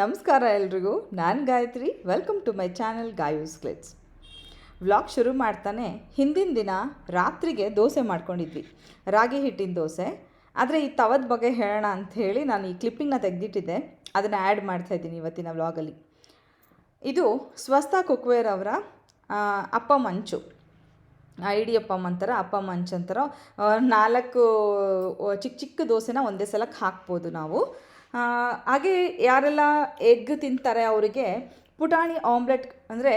ನಮಸ್ಕಾರ ಎಲ್ರಿಗೂ. ನಾನು Gayatri. Welcome to my channel ಗಾಯೂಸ್ ಕ್ಲಿಟ್ಸ್ ವ್ಲಾಗ್ ಶುರು ಮಾಡ್ತಾನೆ. ಹಿಂದಿನ ದಿನ ರಾತ್ರಿಗೆ ದೋಸೆ ಮಾಡ್ಕೊಂಡಿದ್ವಿ. ರಾಗಿ ಹಿಟ್ಟಿನ ದೋಸೆ. ಆದರೆ ಈ ತವದ ಬಗ್ಗೆ ಹೇಳೋಣ ಅಂತ ಹೇಳಿ ನಾನು ಈ ಕ್ಲಿಪ್ಪಿಂಗ್ನ ತೆಗೆದಿಟ್ಟಿದ್ದೆ. ಅದನ್ನು ಆ್ಯಡ್ ಮಾಡ್ತಾ ಇದ್ದೀನಿ ಇವತ್ತಿನ ವ್ಲಾಗಲ್ಲಿ ಇದು ಸ್ವಸ್ಥ ಕುಕ್ವೇರ್ ಅವರ ಅಪ್ಪ ಮಂಚು. ಇಡಿಯಪ್ಪಮ್ ಅಂತಾರ ಅಪ್ಪ ಮಂಚ್ ಅಂತಾರೋ ನಾಲ್ಕು ಚಿಕ್ಕ ಚಿಕ್ಕ ದೋಸೆನ ಒಂದೇ ಸಲಕ್ಕೆ ಹಾಕ್ಬೋದು ನಾವು. ಹಾಗೆ ಯಾರೆಲ್ಲ ಎಗ್ ತಿಂತಾರೆ ಅವರಿಗೆ, ಪುಟಾಣಿ ಆಮ್ಲೆಟ್ ಅಂದರೆ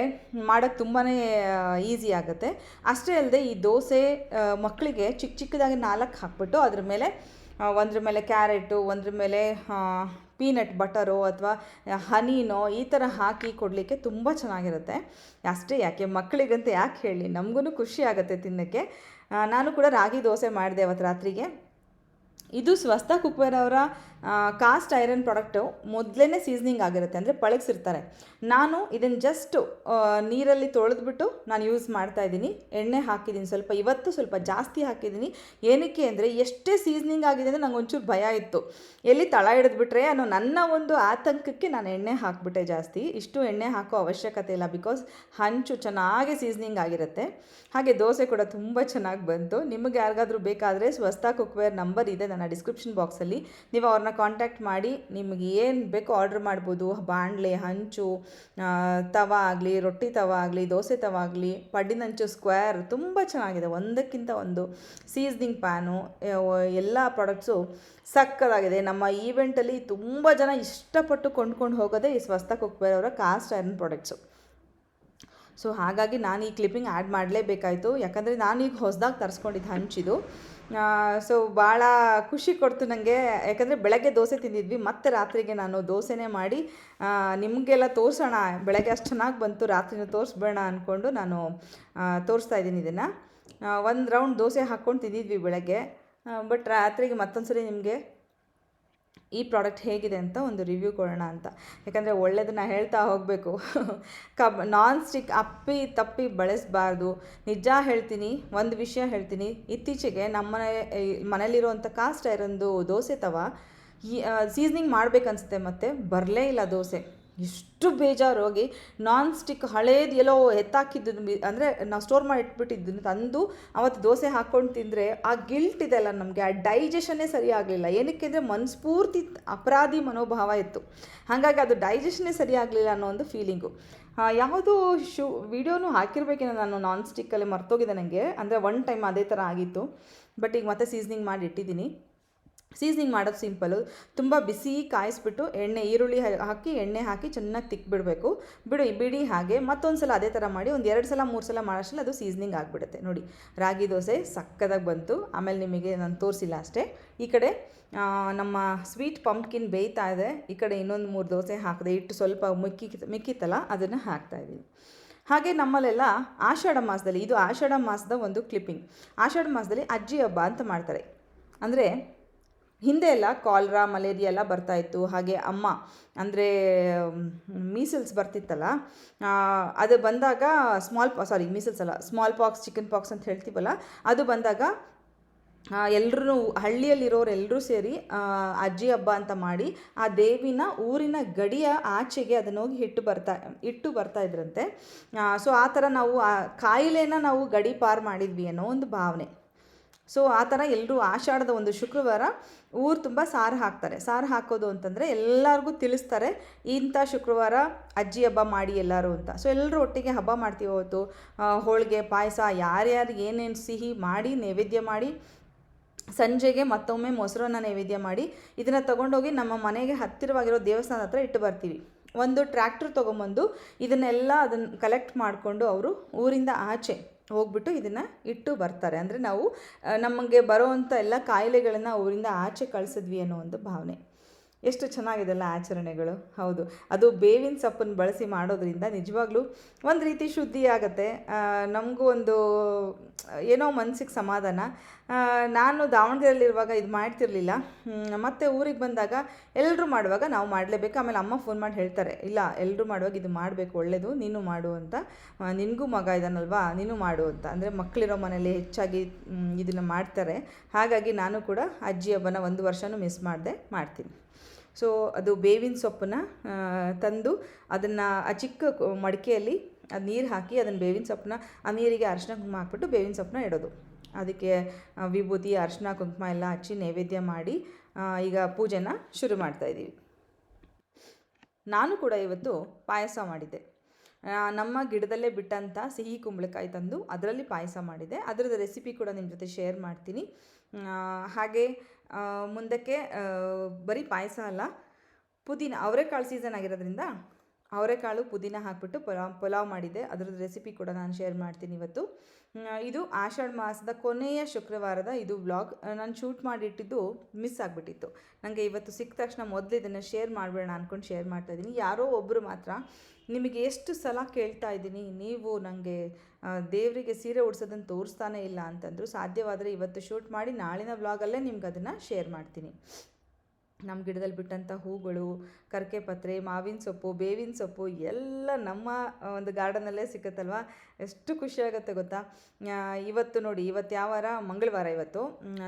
ಮಾಡೋಕ್ಕೆ ತುಂಬಾ ಈಸಿ ಆಗುತ್ತೆ. ಅಷ್ಟೇ ಅಲ್ಲದೆ ಈ ದೋಸೆ ಮಕ್ಕಳಿಗೆ ಚಿಕ್ಕ ಚಿಕ್ಕದಾಗಿ ನಾಲ್ಕು ಹಾಕ್ಬಿಟ್ಟು ಅದ್ರ ಮೇಲೆ ಒಂದ್ರ ಮೇಲೆ ಕ್ಯಾರೆಟು, ಒಂದ್ರ ಮೇಲೆ ಪೀನಟ್ ಬಟರು ಅಥವಾ ಹನಿನೋ ಈ ಥರ ಹಾಕಿ ಕೊಡಲಿಕ್ಕೆ ತುಂಬ ಚೆನ್ನಾಗಿರುತ್ತೆ. ಅಷ್ಟೇ ಯಾಕೆ ಮಕ್ಕಳಿಗಂತ ಯಾಕೆ ಹೇಳಿ ನಮಗೂ ಖುಷಿ ಆಗುತ್ತೆ ತಿನ್ನೋಕ್ಕೆ. ನಾನು ಕೂಡ ರಾಗಿ ದೋಸೆ ಮಾಡಿದೆ ಅವತ್ತು ರಾತ್ರಿಗೆ. ಇದು ಸ್ವಸ್ಥ ಕುಕ್ವೇರ್ ಅವರ ಕಾಸ್ಟ್ ಐರನ್ ಪ್ರಾಡಕ್ಟು ಮೊದಲೇ ಸೀಸ್ನಿಂಗ್ ಆಗಿರುತ್ತೆ ಅಂದರೆ ಪಳಗಿಸಿರ್ತಾರೆ. ನಾನು ಇದನ್ನು ಜಸ್ಟ್ ನೀರಲ್ಲಿ ತೊಳೆದ್ಬಿಟ್ಟು ನಾನು ಯೂಸ್ ಮಾಡ್ತಾ ಇದ್ದೀನಿ. ಎಣ್ಣೆ ಹಾಕಿದ್ದೀನಿ ಸ್ವಲ್ಪ, ಇವತ್ತು ಸ್ವಲ್ಪ ಜಾಸ್ತಿ ಹಾಕಿದ್ದೀನಿ. ಏನಕ್ಕೆ ಅಂದರೆ ಎಷ್ಟೇ ಸೀಸ್ನಿಂಗ್ ಆಗಿದೆ ಅಂದರೆ ನಂಗೆ ಒಂಚೂರು ಭಯ ಇತ್ತು. ಎಲ್ಲಿ ತಳ ಹಿಡಿದ್ಬಿಟ್ರೆ ಅನ್ನೋ ನನ್ನ ಒಂದು ಆತಂಕಕ್ಕೆ ನಾನು ಎಣ್ಣೆ ಹಾಕಿಬಿಟ್ಟೆ ಜಾಸ್ತಿ. ಇಷ್ಟು ಎಣ್ಣೆ ಹಾಕೋ ಅವಶ್ಯಕತೆ ಇಲ್ಲ ಬಿಕಾಸ್ ಹಂಚು ಚೆನ್ನಾಗಿ ಸೀಸ್ನಿಂಗ್ ಆಗಿರುತ್ತೆ. ಹಾಗೆ ದೋಸೆ ಕೂಡ ತುಂಬ ಚೆನ್ನಾಗಿ ಬಂತು. ನಿಮಗೆ ಯಾರಿಗಾದರೂ ಬೇಕಾದರೆ ಸ್ವಸ್ಥ ಕುಕ್ವೇರ್ ನಂಬರ್ ಇದೆ ನನ್ನ ಡಿಸ್ಕ್ರಿಪ್ಷನ್ ಬಾಕ್ಸಲ್ಲಿ ನೀವು ಅವ್ರನ್ನ ಕಾಂಟ್ಯಾಕ್ಟ್ ಮಾಡಿ ನಿಮಗೆ ಏನು ಬೇಕೋ ಆರ್ಡ್ರ್ ಮಾಡ್ಬೋದು. ಬಾಣಲೆ ಹಂಚು ತವ ಆಗಲಿ, ರೊಟ್ಟಿ ತವ ಆಗಲಿ, ದೋಸೆ ತವ ಆಗಲಿ, ಪಡ್ಡಿನಂಚು ಸ್ಕ್ವೇರ್ ತುಂಬ ಚೆನ್ನಾಗಿದೆ. ಒಂದಕ್ಕಿಂತ ಒಂದು ಸೀಸ್ನಿಂಗ್ ಪ್ಯಾನು ಎಲ್ಲ ಪ್ರಾಡಕ್ಟ್ಸು ಸಕ್ಕದಾಗಿದೆ. ನಮ್ಮ ಈವೆಂಟಲ್ಲಿ ತುಂಬ ಜನ ಇಷ್ಟಪಟ್ಟು ಕೊಂಡ್ಕೊಂಡು ಹೋಗೋದೇ ಈ ಸ್ವಸ್ಥ ಕುಕ್ವೇರ್ ಅವರ ಕಾಸ್ಟ್ ಐರನ್ ಪ್ರಾಡಕ್ಟ್ಸು ಸೊ ಹಾಗಾಗಿ ನಾನು ಈ ಕ್ಲಿಪ್ಪಿಂಗ್ ಆ್ಯಡ್ ಮಾಡಲೇಬೇಕಾಯಿತು. ಯಾಕಂದರೆ ನಾನೀಗ ಹೊಸದಾಗಿ ತರಿಸ್ಕೊಂಡಿದ್ದು ಹಂಚಿದು. ಸೊ ಭಾಳ ಖುಷಿ ಕೊಡ್ತು ನನಗೆ ಯಾಕಂದರೆ ಬೆಳಗ್ಗೆ ದೋಸೆ ತಿಂದಿದ್ವಿ, ಮತ್ತೆ ರಾತ್ರಿಗೆ ನಾನು ದೋಸೆನೇ ಮಾಡಿ ನಿಮಗೆಲ್ಲ ತೋರಿಸೋಣ, ಬೆಳಗ್ಗೆ ಅಷ್ಟು ಚೆನ್ನಾಗಿ ಬಂತು, ರಾತ್ರಿನೂ ತೋರಿಸ್ಬೇಡ ಅಂದ್ಕೊಂಡು ನಾನು ತೋರಿಸ್ತಾ ಇದ್ದೀನಿ ಇದನ್ನು. ಒಂದು ರೌಂಡ್ ದೋಸೆ ಹಾಕ್ಕೊಂಡು ತಿಂದಿದ್ವಿ ಬೆಳಗ್ಗೆ. ಬಟ್ ರಾತ್ರಿಗೆ ಮತ್ತೊಂದು ಸರಿ ನಿಮಗೆ ಈ ಪ್ರಾಡಕ್ಟ್ ಹೇಗಿದೆ ಅಂತ ಒಂದು ರಿವ್ಯೂ ಕೊಡೋಣ ಅಂತ. ಯಾಕಂದರೆ ಒಳ್ಳೆಯದನ್ನ ಹೇಳ್ತಾ ಹೋಗಬೇಕು. ಕಬ್ ನಾನ್ ಸ್ಟಿಕ್ ಅಪ್ಪಿ ತಪ್ಪಿ ಬಳಸಬಾರ್ದು. ನಿಜ ಹೇಳ್ತೀನಿ, ಒಂದು ವಿಷಯ ಹೇಳ್ತೀನಿ. ಇತ್ತೀಚೆಗೆ ನಮ್ಮ ಮನೇಲಿರುವಂಥ ಕಾಸ್ಟ್ ಐರನ್ದು ದೋಸೆ ತವ, ಈ ಸೀಸ್ನಿಂಗ್ ಮಾಡಬೇಕನ್ಸುತ್ತೆ ಮತ್ತೆ ಬರಲೇ ಇಲ್ಲ ದೋಸೆ. ಎಷ್ಟು ಬೇಜಾರು ಹೋಗಿ ನಾನ್ ಸ್ಟಿಕ್ ಹಳೇದು ಎಲ್ಲೋ ಎತ್ತಾಕಿದ್ದು ಅಂದರೆ ನಾವು ಸ್ಟೋರ್ ಮಾಡಿ ಇಟ್ಬಿಟ್ಟಿದ್ದನ್ನು ತಂದು ಅವತ್ತು ದೋಸೆ ಹಾಕ್ಕೊಂಡು ತಿಂದರೆ ಆ ಗಿಲ್ಟ್ ಇದೆಲ್ಲ ನಮಗೆ. ಆ ಡೈಜೆಷನ್ನೇ ಸರಿ ಆಗಲಿಲ್ಲ. ಏನಕ್ಕೆ ಅಂದರೆ ಮನಸ್ಫೂರ್ತಿ ಅಪರಾಧಿ ಮನೋಭಾವ ಇತ್ತು. ಹಾಗಾಗಿ ಅದು ಡೈಜೆಷನ್ನೇ ಸರಿ ಆಗಲಿಲ್ಲ ಅನ್ನೋ ಒಂದು ಫೀಲಿಂಗು ಯಾವುದೋ ಶೂ ವಿಡಿಯೋನು ಹಾಕಿರ್ಬೇಕೇನೋ ನಾನು ನಾನ್ ಸ್ಟಿಕ್ಕಲ್ಲಿ ಮರ್ತೋಗಿದೆ ನನಗೆ ಅಂದರೆ ಒನ್ ಟೈಮ್ ಅದೇ ಥರ ಆಗಿತ್ತು. ಬಟ್ ಈಗ ಮತ್ತೆ ಸೀಸ್ನಿಂಗ್ ಮಾಡಿ ಇಟ್ಟಿದ್ದೀನಿ. ಸೀಸ್ನಿಂಗ್ ಮಾಡೋದು ಸಿಂಪಲ್ಲು ತುಂಬ ಬಿಸಿ ಕಾಯಿಸ್ಬಿಟ್ಟು ಎಣ್ಣೆ, ಈರುಳ್ಳಿ ಹಾಕಿ ಎಣ್ಣೆ ಹಾಕಿ ಚೆನ್ನಾಗಿ ತಿಕ್ಬಿಡಬೇಕು. ಬಿಡು, ಬಿಡಿ ಹಾಗೆ ಮತ್ತೊಂದು ಸಲ ಅದೇ ಥರ ಮಾಡಿ ಒಂದು ಎರಡು ಸಲ, ಮೂರು ಸಲ ಮಾಡೋಷ್ಟರಲ್ಲಿ ಅದು ಸೀಸ್ನಿಂಗ್ ಆಗಿಬಿಡುತ್ತೆ. ನೋಡಿ, ರಾಗಿ ದೋಸೆ ಸಕ್ಕದಾಗಿ ಬಂತು. ಆಮೇಲೆ ನಿಮಗೆ ನಾನು ತೋರಿಸಿಲ್ಲ ಅಷ್ಟೇ. ಈ ಕಡೆ ನಮ್ಮ ಸ್ವೀಟ್ ಪಂಪ್ಕಿನ್ ಬೇಯ್ತಾ ಇದೆ. ಈ ಕಡೆ ಇನ್ನೊಂದು ಮೂರು ದೋಸೆ ಹಾಕಿದೆ. ಇಟ್ಟು ಸ್ವಲ್ಪ ಮಿಕ್ಕಿ ಮಿಕ್ಕಿತ್ತಲ್ಲ, ಅದನ್ನು ಹಾಕ್ತಾ ಇದ್ದೀನಿ ಹಾಗೆ ನಮ್ಮಲ್ಲೆಲ್ಲ ಆಷಾಢ ಮಾಸದಲ್ಲಿ, ಇದು ಆಷಾಢ ಮಾಸದ ಒಂದು ಕ್ಲಿಪ್ಪಿಂಗ್. ಆಷಾಢ ಮಾಸದಲ್ಲಿ ಅಜ್ಜಿ ಹಬ್ಬ ಅಂತ ಮಾಡ್ತಾರೆ. ಅಂದರೆ ಹಿಂದೆ ಎಲ್ಲ ಕಾಲ್ರಾ ಮಲೇರಿಯಾ ಎಲ್ಲ ಬರ್ತಾ ಇತ್ತು. ಹಾಗೆ ಅಮ್ಮ, ಅಂದರೆ ಮೀಸಲ್ಸ್ ಬರ್ತಿತ್ತಲ್ಲ ಅದು ಬಂದಾಗ ಸ್ಮಾಲ್ ಸಾರಿ ಮೀಸಲ್ಸ್ ಅಲ್ಲ ಸ್ಮಾಲ್ ಪಾಕ್ಸ್ ಚಿಕನ್ ಪಾಕ್ಸ್ ಅಂತ ಹೇಳ್ತೀವಲ್ಲ, ಅದು ಬಂದಾಗ ಎಲ್ಲರೂ ಹಳ್ಳಿಯಲ್ಲಿರೋರೆಲ್ಲರೂ ಸೇರಿ ಅಜ್ಜಿ ಹಬ್ಬ ಅಂತ ಮಾಡಿ, ಆ ದೇವಿನ ಊರಿನ ಗಡಿಯ ಆಚೆಗೆ ಅದನ್ನ ಹೋಗಿ ಹಿಟ್ಟು ಬರ್ತಾ, ಇಟ್ಟು ಬರ್ತಾ ಇದ್ರಂತೆ. ಸೊ ಆ ಥರ ನಾವು, ಆ, ಕಾಯಿಲೆನ ನಾವು ಗಡಿ ಪಾರು ಮಾಡಿದ್ವಿ ಅನ್ನೋ ಒಂದು ಭಾವನೆ. ಸೊ ಆ ಥರ ಎಲ್ಲರೂ ಆಷಾಢದ ಒಂದು ಶುಕ್ರವಾರ ಊರು ತುಂಬ ಸಾರು ಹಾಕ್ತಾರೆ. ಸಾರು ಹಾಕೋದು ಅಂತಂದರೆ ಎಲ್ಲರಿಗೂ ತಿಳಿಸ್ತಾರೆ, ಇಂಥ ಶುಕ್ರವಾರ ಅಜ್ಜಿ ಹಬ್ಬ ಮಾಡಿ ಎಲ್ಲರೂ ಅಂತ. ಸೊ ಎಲ್ಲರೂ ಒಟ್ಟಿಗೆ ಹಬ್ಬ ಮಾಡ್ತೀವಿ ಅವತ್ತು. ಹೋಳಿಗೆ, ಪಾಯಸ, ಯಾರ್ಯಾರು ಏನೇನು ಸಿಹಿ ಮಾಡಿ, ನೈವೇದ್ಯ ಮಾಡಿ, ಸಂಜೆಗೆ ಮತ್ತೊಮ್ಮೆ ಮೊಸರನ್ನ ನೈವೇದ್ಯ ಮಾಡಿ, ಇದನ್ನು ತಗೊಂಡೋಗಿ ನಮ್ಮ ಮನೆಗೆ ಹತ್ತಿರವಾಗಿರೋ ದೇವಸ್ಥಾನದ ಹತ್ರ ಇಟ್ಟು ಬರ್ತೀವಿ. ಒಂದು ಟ್ರ್ಯಾಕ್ಟರ್ ತೊಗೊಂಬಂದು ಇದನ್ನೆಲ್ಲ ಅದನ್ನು ಕಲೆಕ್ಟ್ ಮಾಡಿಕೊಂಡು ಅವರು ಊರಿಂದ ಆಚೆ ಹೋಗ್ಬಿಟ್ಟು ಇದನ್ನು ಇಟ್ಟು ಬರ್ತಾರೆ. ಅಂದರೆ ನಾವು ನಮಗೆ ಬರೋವಂಥ ಎಲ್ಲ ಕಾಯಿಲೆಗಳನ್ನು ಊರಿಂದ ಆಚೆ ಕಳಿಸಿದ್ವಿ ಅನ್ನೋ ಒಂದು ಭಾವನೆ. ಎಷ್ಟು ಚೆನ್ನಾಗಿದೆಲ್ಲ ಆಚರಣೆಗಳು. ಹೌದು. ಅದು ಬೇವಿನ ಸೊಪ್ಪನ್ನು ಬಳಸಿ ಮಾಡೋದ್ರಿಂದ ನಿಜವಾಗ್ಲೂ ಒಂದು ರೀತಿ ಶುದ್ಧಿ ಆಗುತ್ತೆ. ನಮಗೂ ಒಂದು, ಏನೋ ಮನಸ್ಸಿಗೆ ಸಮಾಧಾನ. ನಾನು ದಾವಣಗೆರೆಯಲ್ಲಿರುವಾಗ ಇದು ಮಾಡ್ತಿರ್ಲಿಲ್ಲ. ಮತ್ತು ಊರಿಗೆ ಬಂದಾಗ ಎಲ್ಲರೂ ಮಾಡುವಾಗ ನಾವು ಮಾಡಲೇಬೇಕು. ಆಮೇಲೆ ಅಮ್ಮ ಫೋನ್ ಮಾಡಿ ಹೇಳ್ತಾರೆ, ಇಲ್ಲ ಎಲ್ಲರೂ ಮಾಡುವಾಗ ಇದು ಮಾಡಬೇಕು ಒಳ್ಳೆಯದು ನೀನು ಮಾಡು ಅಂತ. ನಿನಗೂ ಮಗ ಇದ್ದಾನಲ್ವಾ ನೀನು ಮಾಡು ಅಂತ. ಅಂದರೆ ಮಕ್ಕಳಿರೋ ಮನೆಯಲ್ಲಿ ಹೆಚ್ಚಾಗಿ ಇದನ್ನು ಮಾಡ್ತಾರೆ. ಹಾಗಾಗಿ ನಾನು ಕೂಡ ಅಜ್ಜಿ ಹಬ್ಬನ ಒಂದು ವರ್ಷನೂ ಮಿಸ್ ಮಾಡದೆ, ಮಾಡ್ತೀನಿ. ಸೊ ಅದು ಬೇವಿನ ಸೊಪ್ಪನ್ನ ತಂದು ಅದನ್ನು ಆ ಚಿಕ್ಕ ಮಡಿಕೆಯಲ್ಲಿ ಅದು ನೀರು ಹಾಕಿ ಅದನ್ನು ಬೇವಿನ ಸೊಪ್ಪನ್ನ, ಆ ನೀರಿಗೆ ಅರ್ಶನ ಕುಂಕುಮ ಹಾಕ್ಬಿಟ್ಟು ಬೇವಿನ ಸೊಪ್ಪನ್ನ ಇಡೋದು. ಅದಕ್ಕೆ ವಿಭೂತಿ, ಅರ್ಶನ, ಕುಂಕುಮ ಎಲ್ಲ ಹಚ್ಚಿ ನೈವೇದ್ಯ ಮಾಡಿ ಈಗ ಪೂಜೆನ ಶುರು ಮಾಡ್ತಾಯಿದ್ದೀವಿ ನಾನು ಕೂಡ ಇವತ್ತು ಪಾಯಸ ಮಾಡಿದ್ದೆ. ನಮ್ಮ ಗಿಡದಲ್ಲೇ ಬಿಟ್ಟಂಥ ಸಿಹಿ ಕುಂಬಳಕಾಯಿ ತಂದು ಅದರಲ್ಲಿ ಪಾಯಸ ಮಾಡಿದೆ. ಅದರದ್ದು ರೆಸಿಪಿ ಕೂಡ ನಿಮ್ಮ ಜೊತೆ ಶೇರ್ ಮಾಡ್ತೀನಿ. ಹಾಗೆ ಮುಂದಕ್ಕೆ ಬರೀ ಪಾಯಸ ಅಲ್ಲ, ಪುದೀನ, ಅವರೆಕಾಳು ಸೀಸನ್ ಆಗಿರೋದ್ರಿಂದ ಅವರೆಕಾಳು ಪುದೀನ ಹಾಕ್ಬಿಟ್ಟು ಪಲಾವ್ ಪಲಾವ್ ಮಾಡಿದ್ದೆ. ಅದರದ್ದು ರೆಸಿಪಿ ಕೂಡ ನಾನು ಶೇರ್ ಮಾಡ್ತೀನಿ ಇವತ್ತು. ಇದು ಆಷಾಢ ಮಾಸದ ಕೊನೆಯ ಶುಕ್ರವಾರದ ಇದು ವ್ಲಾಗ್ ನಾನು ಶೂಟ್ ಮಾಡಿಟ್ಟಿದ್ದು ಮಿಸ್ ಆಗಿಬಿಟ್ಟಿತ್ತು. ನನಗೆ ಇವತ್ತು ಸಿಕ್ಕ ತಕ್ಷಣ ಮೊದಲು ಇದನ್ನು ಶೇರ್ ಮಾಡಬೇಡ ಅಂದ್ಕೊಂಡು ಶೇರ್ ಮಾಡ್ತಾ ಇದ್ದೀನಿ ಯಾರೋ ಒಬ್ಬರು ಮಾತ್ರ ನಿಮಗೆ ಎಷ್ಟು ಸಲ ಕೇಳ್ತಾ ಇದ್ದೀನಿ ನೀವು ನನಗೆ ದೇವರಿಗೆ ಸೀರೆ ಉಡ್ಸೋದನ್ನು ತೋರಿಸ್ತಾನೇ ಇಲ್ಲ ಅಂತಂದರು ಸಾಧ್ಯವಾದರೆ ಇವತ್ತು ಶೂಟ್ ಮಾಡಿ ನಾಳಿನ ವ್ಲಾಗಲ್ಲೇ ನಿಮ್ಗೆ ಅದನ್ನು ಶೇರ್ ಮಾಡ್ತೀನಿ. ನಮ್ಮ ಗಿಡದಲ್ಲಿ ಬಿಟ್ಟಂಥ ಹೂಗಳು, ಕರ್ಕೆ ಪತ್ರೆ, ಮಾವಿನ ಸೊಪ್ಪು, ಬೇವಿನ ಸೊಪ್ಪು ಎಲ್ಲ ನಮ್ಮ ಒಂದು ಗಾರ್ಡನಲ್ಲೇ ಸಿಕ್ಕತ್ತಲ್ವ? ಎಷ್ಟು ಖುಷಿಯಾಗುತ್ತೆ ಗೊತ್ತಾ? ಇವತ್ತು ನೋಡಿ, ಇವತ್ತು ಯಾವ ವಾರ? ಮಂಗಳವಾರ ಇವತ್ತು.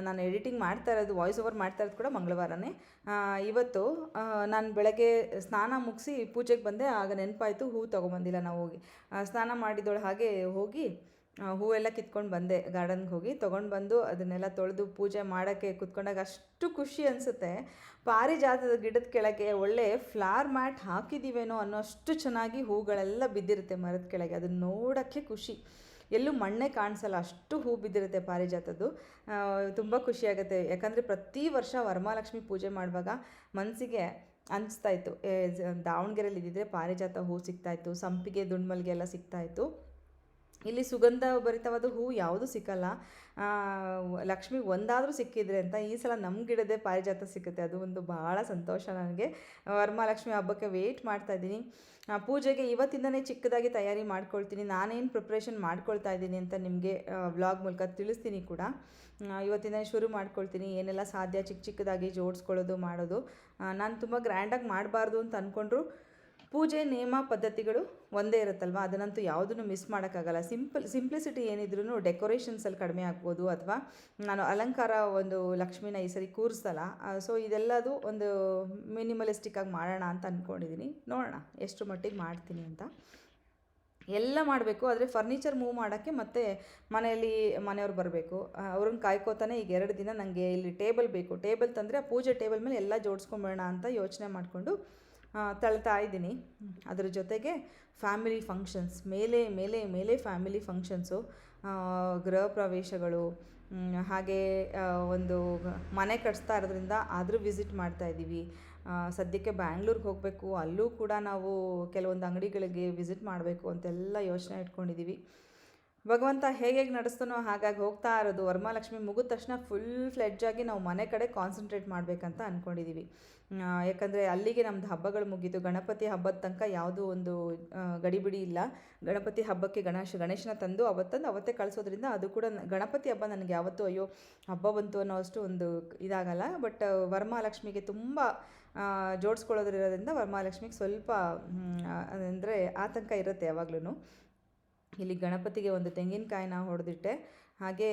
ನಾನು ಎಡಿಟಿಂಗ್ ಮಾಡ್ತಾ ಇರೋದು, ವಾಯ್ಸ್ ಓವರ್ ಮಾಡ್ತಾ ಇರೋದು ಕೂಡ ಮಂಗಳವಾರನೇ. ಇವತ್ತು ನಾನು ಬೆಳಗ್ಗೆ ಸ್ನಾನ ಮುಗಿಸಿ ಪೂಜೆಗೆ ಬಂದೆ, ಆಗ ನೆನಪಾಯಿತು, ಹೂ ತೊಗೊಂಬಂದಿಲ್ಲ ನಾವು ಹೋಗಿ. ಸ್ನಾನ ಮಾಡಿದೊಳು ಹಾಗೆ ಹೋಗಿ ಹೂವೆಲ್ಲ ಕಿತ್ಕೊಂಡು ಬಂದೆ ಗಾರ್ಡನ್ಗೆ ಹೋಗಿ. ತೊಗೊಂಡು ಬಂದು ಅದನ್ನೆಲ್ಲ ತೊಳೆದು ಪೂಜೆ ಮಾಡೋಕ್ಕೆ ಕುತ್ಕೊಂಡಾಗ ಅಷ್ಟು ಖುಷಿ ಅನಿಸುತ್ತೆ. ಪಾರಿಜಾತದ ಗಿಡದ ಕೆಳಗೆ ಒಳ್ಳೆ ಫ್ಲಾರ್ ಮ್ಯಾಟ್ ಹಾಕಿದ್ದೀವೇನೋ ಅನ್ನೋ ಅಷ್ಟು ಚೆನ್ನಾಗಿ ಹೂಗಳೆಲ್ಲ ಬಿದ್ದಿರುತ್ತೆ ಮರದ ಕೆಳಗೆ. ಅದನ್ನ ನೋಡೋಕ್ಕೆ ಖುಷಿ. ಎಲ್ಲೂ ಮಣ್ಣೆ ಕಾಣಿಸಲ್ಲ ಅಷ್ಟು ಹೂ ಬಿದ್ದಿರುತ್ತೆ ಪಾರಿಜಾತದ್ದು. ತುಂಬ ಖುಷಿಯಾಗುತ್ತೆ ಯಾಕಂದರೆ ಪ್ರತಿ ವರ್ಷ ವರಮಹಾಲಕ್ಷ್ಮಿ ಪೂಜೆ ಮಾಡುವಾಗ ಮನಸ್ಸಿಗೆ ಅನಿಸ್ತಾ ಇತ್ತು. ಏ, ಜ- ದಾವಣಗೆರೆಯಲ್ಲಿ ಇದ್ದಿದ್ರೆ ಪಾರಿಜಾತ ಹೂ ಸಿಗ್ತಾಯಿತ್ತು ಸಂಪಿಗೆ ದುಂಡ್ಮಲ್ಗೆ ಎಲ್ಲ ಸಿಗ್ತಾಯಿತ್ತು ಇಲ್ಲಿ ಸುಗಂಧ ಭರಿತವಾದ ಹೂ ಯಾವುದೂ ಸಿಕ್ಕಲ್ಲ. ಲಕ್ಷ್ಮಿ ಒಂದಾದರೂ ಸಿಕ್ಕಿದ್ರೆ ಅಂತ ಈ ಸಲ ನಮ್ಮ ಗಿಡದೇ ಪಾರಿಜಾತ ಸಿಕ್ಕುತ್ತೆ. ಅದು ಒಂದು ಭಾಳ ಸಂತೋಷ ನನಗೆ. ವರಮಹಾಲಕ್ಷ್ಮಿ ಹಬ್ಬಕ್ಕೆ ವೆಯ್ಟ್ ಮಾಡ್ತಾ ಇದ್ದೀನಿ. ಪೂಜೆಗೆ ಇವತ್ತಿಂದನೇ ಚಿಕ್ಕದಾಗಿ ತಯಾರಿ ಮಾಡ್ಕೊಳ್ತೀನಿ. ನಾನೇನು ಪ್ರಿಪ್ರೇಷನ್ ಮಾಡ್ಕೊಳ್ತಾ ಇದ್ದೀನಿ ಅಂತ ನಿಮಗೆ ವ್ಲಾಗ್ ಮೂಲಕ ತಿಳಿಸ್ತೀನಿ ಕೂಡ. ಇವತ್ತಿಂದನೇ ಶುರು ಮಾಡ್ಕೊಳ್ತೀನಿ. ಏನೆಲ್ಲ ಸಾಧ್ಯ ಚಿಕ್ಕ ಚಿಕ್ಕದಾಗಿ ಜೋಡಿಸ್ಕೊಳ್ಳೋದು ಮಾಡೋದು. ನಾನು ತುಂಬ ಗ್ರ್ಯಾಂಡಾಗಿ ಮಾಡಬಾರ್ದು ಅಂತ ಅಂದ್ಕೊಂಡ್ರು ಪೂಜೆ ನಿಯಮ ಪದ್ಧತಿಗಳು ಒಂದೇ ಇರುತ್ತಲ್ವ? ಅದನ್ನಂತೂ ಯಾವುದನ್ನು ಮಿಸ್ ಮಾಡೋಕ್ಕಾಗಲ್ಲ. ಸಿಂಪಲ್ ಸಿಂಪ್ಲಿಸಿಟಿ ಏನಿದ್ರೂ ಡೆಕೋರೇಷನ್ಸಲ್ಲಿ ಕಡಿಮೆ ಆಗ್ಬೋದು ಅಥವಾ ನಾನು ಅಲಂಕಾರ ಒಂದು ಲಕ್ಷ್ಮಿನ ಈ ಸರಿ ಕೂರಿಸಲ್ಲ. ಸೊ ಇದೆಲ್ಲದು ಒಂದು ಮಿನಿಮಲಿಸ್ಟಿಕ್ ಆಗಿ ಮಾಡೋಣ ಅಂತ ಅಂದ್ಕೊಂಡಿದ್ದೀನಿ ನೋಡೋಣ ಎಷ್ಟು ಮಟ್ಟಿಗೆ ಮಾಡ್ತೀನಿ ಅಂತ. ಎಲ್ಲ ಮಾಡಬೇಕು, ಆದರೆ ಫರ್ನಿಚರ್ ಮೂವ್ ಮಾಡೋಕ್ಕೆ ಮತ್ತೆ ಮನೆಯಲ್ಲಿ ಮನೆಯವ್ರು ಬರಬೇಕು. ಅವ್ರನ್ನ ಕಾಯ್ಕೋತಾನೆ ಈಗ ಎರಡು ದಿನ ನನಗೆ ಇಲ್ಲಿ ಟೇಬಲ್ ಬೇಕು. ಟೇಬಲ್ ತಂದರೆ ಆ ಪೂಜೆ ಟೇಬಲ್ ಮೇಲೆ ಎಲ್ಲ ಜೋಡಿಸ್ಕೊಂಬೇಡ ಅಂತ ಯೋಚನೆ ಮಾಡಿಕೊಂಡು ತಳ್ತಾ ಇದ್ದೀನಿ. ಅದರ ಜೊತೆಗೆ ಫ್ಯಾಮಿಲಿ ಫಂಕ್ಷನ್ಸ್ ಮೇಲೆ ಮೇಲೆ ಮೇಲೆ ಫ್ಯಾಮಿಲಿ ಫಂಕ್ಷನ್ಸು ಗೃಹ ಪ್ರವೇಶಗಳು ಹಾಗೆ ಒಂದು ಮನೆ ಕಟ್ಸ್ತಾ ಇರೋದ್ರಿಂದ ಆದರೂ ವಿಸಿಟ್ ಮಾಡ್ತಾ ಇದ್ದೀವಿ. ಸದ್ಯಕ್ಕೆ ಬ್ಯಾಂಗ್ಳೂರ್ಗೆ ಹೋಗಬೇಕು, ಅಲ್ಲೂ ಕೂಡ ನಾವು ಕೆಲವೊಂದು ಅಂಗಡಿಗಳಿಗೆ ವಿಸಿಟ್ ಮಾಡಬೇಕು ಅಂತೆಲ್ಲ ಯೋಚನೆ ಇಟ್ಕೊಂಡಿದ್ದೀವಿ. ಭಗವಂತ ಹೇಗೆ ಹೇಗೆ ನಡೆಸ್ತಾನೋ ಹಾಗಾಗಿ ಹೋಗ್ತಾ ಇರೋದು. ವರಮಹಾಲಕ್ಷ್ಮಿ ಮುಗಿದ ತಕ್ಷಣ ಫುಲ್ ಫ್ಲೆಡ್ಜಾಗಿ ನಾವು ಮನೆ ಕಡೆ ಕಾನ್ಸಂಟ್ರೇಟ್ ಮಾಡಬೇಕಂತ ಅಂದ್ಕೊಂಡಿದ್ದೀವಿ ಯಾಕಂದರೆ ಅಲ್ಲಿಗೆ ನಮ್ಮದು ಹಬ್ಬಗಳು ಮುಗೀತು. ಗಣಪತಿ ಹಬ್ಬದ ತನಕ ಯಾವುದೂ ಒಂದು ಗಡಿಬಿಡಿ ಇಲ್ಲ. ಗಣಪತಿ ಹಬ್ಬಕ್ಕೆ ಗಣೇಶ, ಗಣೇಶನ ತಂದು ಅವತ್ತಂದು ಅವತ್ತೇ ಕಳಿಸೋದ್ರಿಂದ ಅದು ಕೂಡ ಗಣಪತಿ ಹಬ್ಬ ನನಗೆ ಯಾವತ್ತೂ ಅಯ್ಯೋ ಹಬ್ಬ ಬಂತು ಅನ್ನೋ ಅಷ್ಟು ಒಂದು ಇದಾಗಲ್ಲ. ಬಟ್ ವರಮಹಾಲಕ್ಷ್ಮಿಗೆ ತುಂಬ ಜೋಡಿಸ್ಕೊಳ್ಳೋದ್ರಿರೋದ್ರಿಂದ ವರಮಹಾಲಕ್ಷ್ಮಿಗೆ ಸ್ವಲ್ಪ ಅಂದರೆ ಆತಂಕ ಇರುತ್ತೆ ಯಾವಾಗ್ಲೂ ಇಲ್ಲಿ ಗಣಪತಿಗೆ ಒಂದು ತೆಂಗಿನಕಾಯಿನ ಹೊಡೆದಿಟ್ಟೆ. ಹಾಗೆ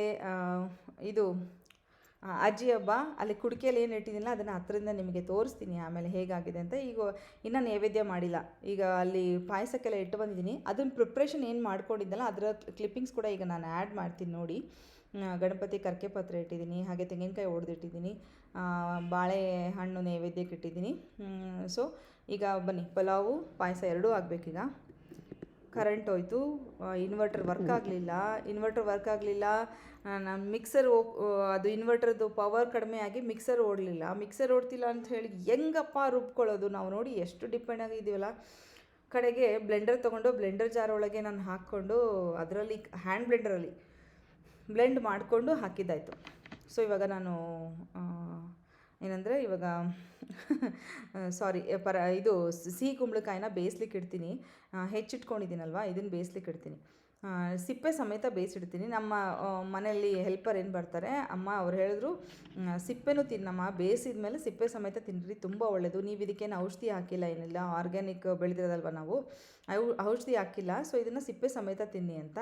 ಇದು ಅಜ್ಜಿ ಹಬ್ಬ, ಅಲ್ಲಿ ಕುಡಿಕೆಯಲ್ಲಿ ಏನು ಇಟ್ಟಿದ್ದೀನಲ್ಲ ಅದನ್ನು ಹತ್ತಿರದಿಂದ ನಿಮಗೆ ತೋರಿಸ್ತೀನಿ ಆಮೇಲೆ ಹೇಗಾಗಿದೆ ಅಂತ. ಈಗ ಇನ್ನೂ ನೈವೇದ್ಯ ಮಾಡಿಲ್ಲ. ಈಗ ಅಲ್ಲಿ ಪಾಯಸಕ್ಕೆಲ್ಲ ಇಟ್ಟು ಬಂದಿದ್ದೀನಿ. ಅದನ್ನ ಪ್ರಿಪ್ರೇಷನ್ ಏನು ಮಾಡ್ಕೊಂಡಿದ್ದಲ್ಲ, ಅದರ ಕ್ಲಿಪ್ಪಿಂಗ್ಸ್ ಕೂಡ ಈಗ ನಾನು ಆ್ಯಡ್ ಮಾಡ್ತೀನಿ ನೋಡಿ. ಗಣಪತಿ ಕರ್ಕೆ ಪತ್ರೆ ಇಟ್ಟಿದ್ದೀನಿ, ಹಾಗೆ ತೆಂಗಿನಕಾಯಿ ಹೊಡೆದಿಟ್ಟಿದ್ದೀನಿ ಬಾಳೆಹಣ್ಣು ನೈವೇದ್ಯಕ್ಕೆ ಇಟ್ಟಿದ್ದೀನಿ. ಸೊ ಈಗ ಬನ್ನಿ, ಪಲಾವು, ಪಾಯಸ ಎರಡೂ ಆಗಬೇಕೀಗ. ಕರೆಂಟ್ ಹೋಯಿತು. ಇನ್ವರ್ಟರ್ ವರ್ಕ್ ಆಗಲಿಲ್ಲ. ಇನ್ವರ್ಟರ್ ವರ್ಕ್ ಆಗಲಿಲ್ಲ. ನಾನು ಮಿಕ್ಸರ್ ಅದು ಇನ್ವರ್ಟರ್ದು ಪವರ್ ಕಡಿಮೆ ಆಗಿ ಮಿಕ್ಸರ್ ಓಡಲಿಲ್ಲ. ಮಿಕ್ಸರ್ ಓಡ್ತಿಲ್ಲ ಅಂತ ಹೇಳಿ ಹೆಂಗಪ್ಪ ರುಬ್ಕೊಳ್ಳೋದು? ನಾವು ನೋಡಿ ಎಷ್ಟು ಡಿಪೆಂಡ್ ಆಗಿದ್ದೀವಲ್ಲ. ಕಡೆಗೆ ಬ್ಲೆಂಡರ್ ತೊಗೊಂಡು ಬ್ಲೆಂಡರ್ ಜಾರ್ ಒಳಗೆ ನಾನು ಹಾಕ್ಕೊಂಡು ಅದರಲ್ಲಿ ಹ್ಯಾಂಡ್ ಬ್ಲೆಂಡರಲ್ಲಿ ಬ್ಲೆಂಡ್ ಮಾಡಿಕೊಂಡು ಹಾಕಿದ್ದಾಯಿತು. ಸೊ ಇವಾಗ ನಾನು ಏನಂದರೆ ಇವಾಗ ಸಾರಿ ಪರ ಇದು ಸಿಹಿ ಕುಂಬಳಕಾಯಿನ ಬೇಯಿಸ್ಲಿಕ್ಕೆ ಇಡ್ತೀನಿ. ಹೆಚ್ಚಿಟ್ಕೊಂಡಿದ್ದೀನಲ್ವ ಇದನ್ನು ಬೇಯಿಸ್ಲಿಕ್ಕೆ ಇಡ್ತೀನಿ. ಸಿಪ್ಪೆ ಸಮೇತ ಬೇಯಿಸಿಡ್ತೀನಿ. ನಮ್ಮ ಮನೆಯಲ್ಲಿ ಹೆಲ್ಪರ್ ಏನು ಬರ್ತಾರೆ ಅಮ್ಮ ಅವ್ರು ಹೇಳಿದ್ರು "ಮ್, ಸಿಪ್ಪೆನೂ ತಿನ್ನಮ್ಮ ಬೇಯಿಸಿದ ಮೇಲೆ ಸಿಪ್ಪೆ ಸಮೇತ ತಿನ್ನಿರಿ ತುಂಬ ಒಳ್ಳೆಯದು ನೀವು ಇದಕ್ಕೇನು ಔಷಧಿ ಹಾಕಿಲ್ಲ ಏನಿಲ್ಲ ಆರ್ಗ್ಯಾನಿಕ್ ಬೆಳೆದಿರೋದಲ್ವ ನಾವು? ಔಷಧಿ ಹಾಕಿಲ್ಲ ಸೊ ಇದನ್ನು ಸಿಪ್ಪೆ ಸಮೇತ ತಿನ್ನಿ ಅಂತ.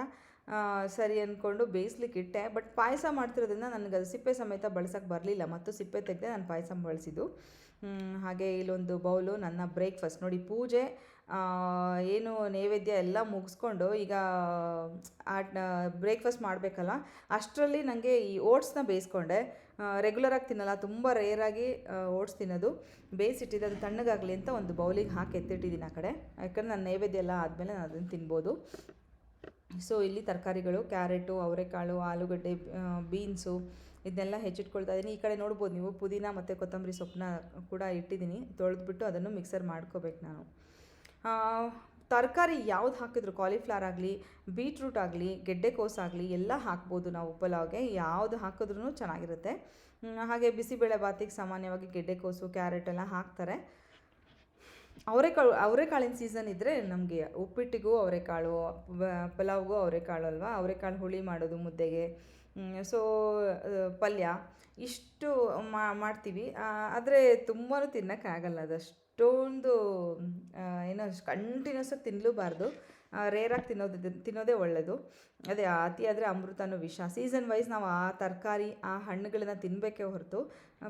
ಸರಿ ಅಂದ್ಕೊಂಡು ಬೇಯಿಸ್ಲಿಕ್ಕೆ ಇಟ್ಟೆ. ಬಟ್ ಪಾಯಸ ಮಾಡ್ತಿರೋದ್ರಿಂದ ನನಗೆ ಅದು ಸಿಪ್ಪೆ ಸಮೇತ ಬಳಸೋಕ್ಕೆ ಬರಲಿಲ್ಲ. ಮತ್ತು ಸಿಪ್ಪೆ ತೆಗೆದೆ ನಾನು ಪಾಯಸ ಬಳಸಿದ್ದು. ಹಾಗೆ ಇಲ್ಲೊಂದು ಬೌಲು, ನನ್ನ ಬ್ರೇಕ್ಫಾಸ್ಟ್ ನೋಡಿ, ಪೂಜೆ ಏನು ನೈವೇದ್ಯ ಎಲ್ಲ ಮುಗಿಸ್ಕೊಂಡು ಈಗ, ಆ ಬ್ರೇಕ್ಫಾಸ್ಟ್ ಮಾಡಬೇಕಲ್ಲ, ಅಷ್ಟರಲ್ಲಿ ನನಗೆ ಈ ಓಟ್ಸ್ನ ಬೇಯಿಸ್ಕೊಂಡೆ. ರೆಗ್ಯುಲರಾಗಿ ತಿನ್ನಲ್ಲ, ತುಂಬ ರೇರಾಗಿ ಓಟ್ಸ್ ತಿನ್ನೋದು. ಬೇಯಿಸಿಟ್ಟಿದ್ದು, ಅದು ತಣ್ಣಗಾಗಲಿ ಅಂತ ಒಂದು ಬೌಲಿಗೆ ಹಾಕಿ ಎತ್ತಿಟ್ಟಿದ್ದೀನಿ ಆ ಕಡೆ. ಯಾಕಂದ್ರೆ ನಾನು ನೈವೇದ್ಯ ಎಲ್ಲ ಆದಮೇಲೆ ನಾನು ಅದನ್ನು ತಿನ್ಬೋದು. ಸೊ ಇಲ್ಲಿ ತರಕಾರಿಗಳು, ಕ್ಯಾರೆಟು, ಅವರೆಕಾಳು, ಆಲೂಗಡ್ಡೆ ಬೀನ್ಸು ಇದನ್ನೆಲ್ಲ ಹೆಚ್ಚಿಟ್ಕೊಳ್ತಾ ಇದ್ದೀನಿ. ಈ ಕಡೆ ನೋಡ್ಬೋದು ನೀವು, ಪುದೀನ ಮತ್ತು ಕೊತ್ತಂಬರಿ ಸೊಪ್ಪನ್ನ ಕೂಡ ಇಟ್ಟಿದ್ದೀನಿ. ತೊಳೆದ್ಬಿಟ್ಟು ಅದನ್ನು ಮಿಕ್ಸರ್ ಮಾಡ್ಕೋಬೇಕು ನಾನು. ತರಕಾರಿ ಯಾವ್ದು ಹಾಕಿದ್ರು ಕಾಲಿಫ್ಲವರ್ ಆಗಲಿ ಬೀಟ್ರೂಟ್ ಆಗಲಿ, ಗೆಡ್ಡೆಕೋಸು ಆಗಲಿ, ಎಲ್ಲ ಹಾಕ್ಬೋದು ನಾವು ಪಲಾವ್ಗೆ. ಯಾವುದು ಹಾಕಿದ್ರೂ ಚೆನ್ನಾಗಿರುತ್ತೆ. ಹಾಗೆ ಬಿಸಿಬೇಳೆ ಬಾತಿಗೆ ಸಾಮಾನ್ಯವಾಗಿ ಗೆಡ್ಡೆಕೋಸು ಕ್ಯಾರೆಟ್ ಎಲ್ಲ ಹಾಕ್ತಾರೆ. ಅವರೆಕಾಳು ಅವರೆಕಾಳಿನ ಸೀಸನ್ ಇದ್ದರೆ ನಮಗೆ ಉಪ್ಪಿಟ್ಟಿಗೂ ಅವರೆಕಾಳು ಪಲಾವ್ಗೂ ಅವರೆಕಾಳು ಅಲ್ವಾ? ಅವರೆಕಾಳು ಹುಳಿ ಮಾಡೋದು, ಮುದ್ದೆಗೆ. ಸೊ ಪಲ್ಯ ಇಷ್ಟು ಮಾಡ್ತೀವಿ. ಆದರೆ ತುಂಬಾ ತಿನ್ನೋಕ್ಕಾಗಲ್ಲ. ಅದಷ್ಟೊಂದು ಏನೋ ಕಂಟಿನ್ಯೂಸ್ ಆಗಿ ತಿನ್ನಲೂಬಾರ್ದು ರೇರಾಗಿ ತಿನ್ನೋದು ತಿನ್ನೋದೇ ಒಳ್ಳೆಯದು ಅದೇ ಅತಿ ಆದರೆ ಅಮೃತನೂ ವಿಷ. ಸೀಸನ್ ವೈಸ್ ನಾವು ಆ ತರಕಾರಿ, ಆ ಹಣ್ಣುಗಳನ್ನ ತಿನ್ನಬೇಕೇ ಹೊರತು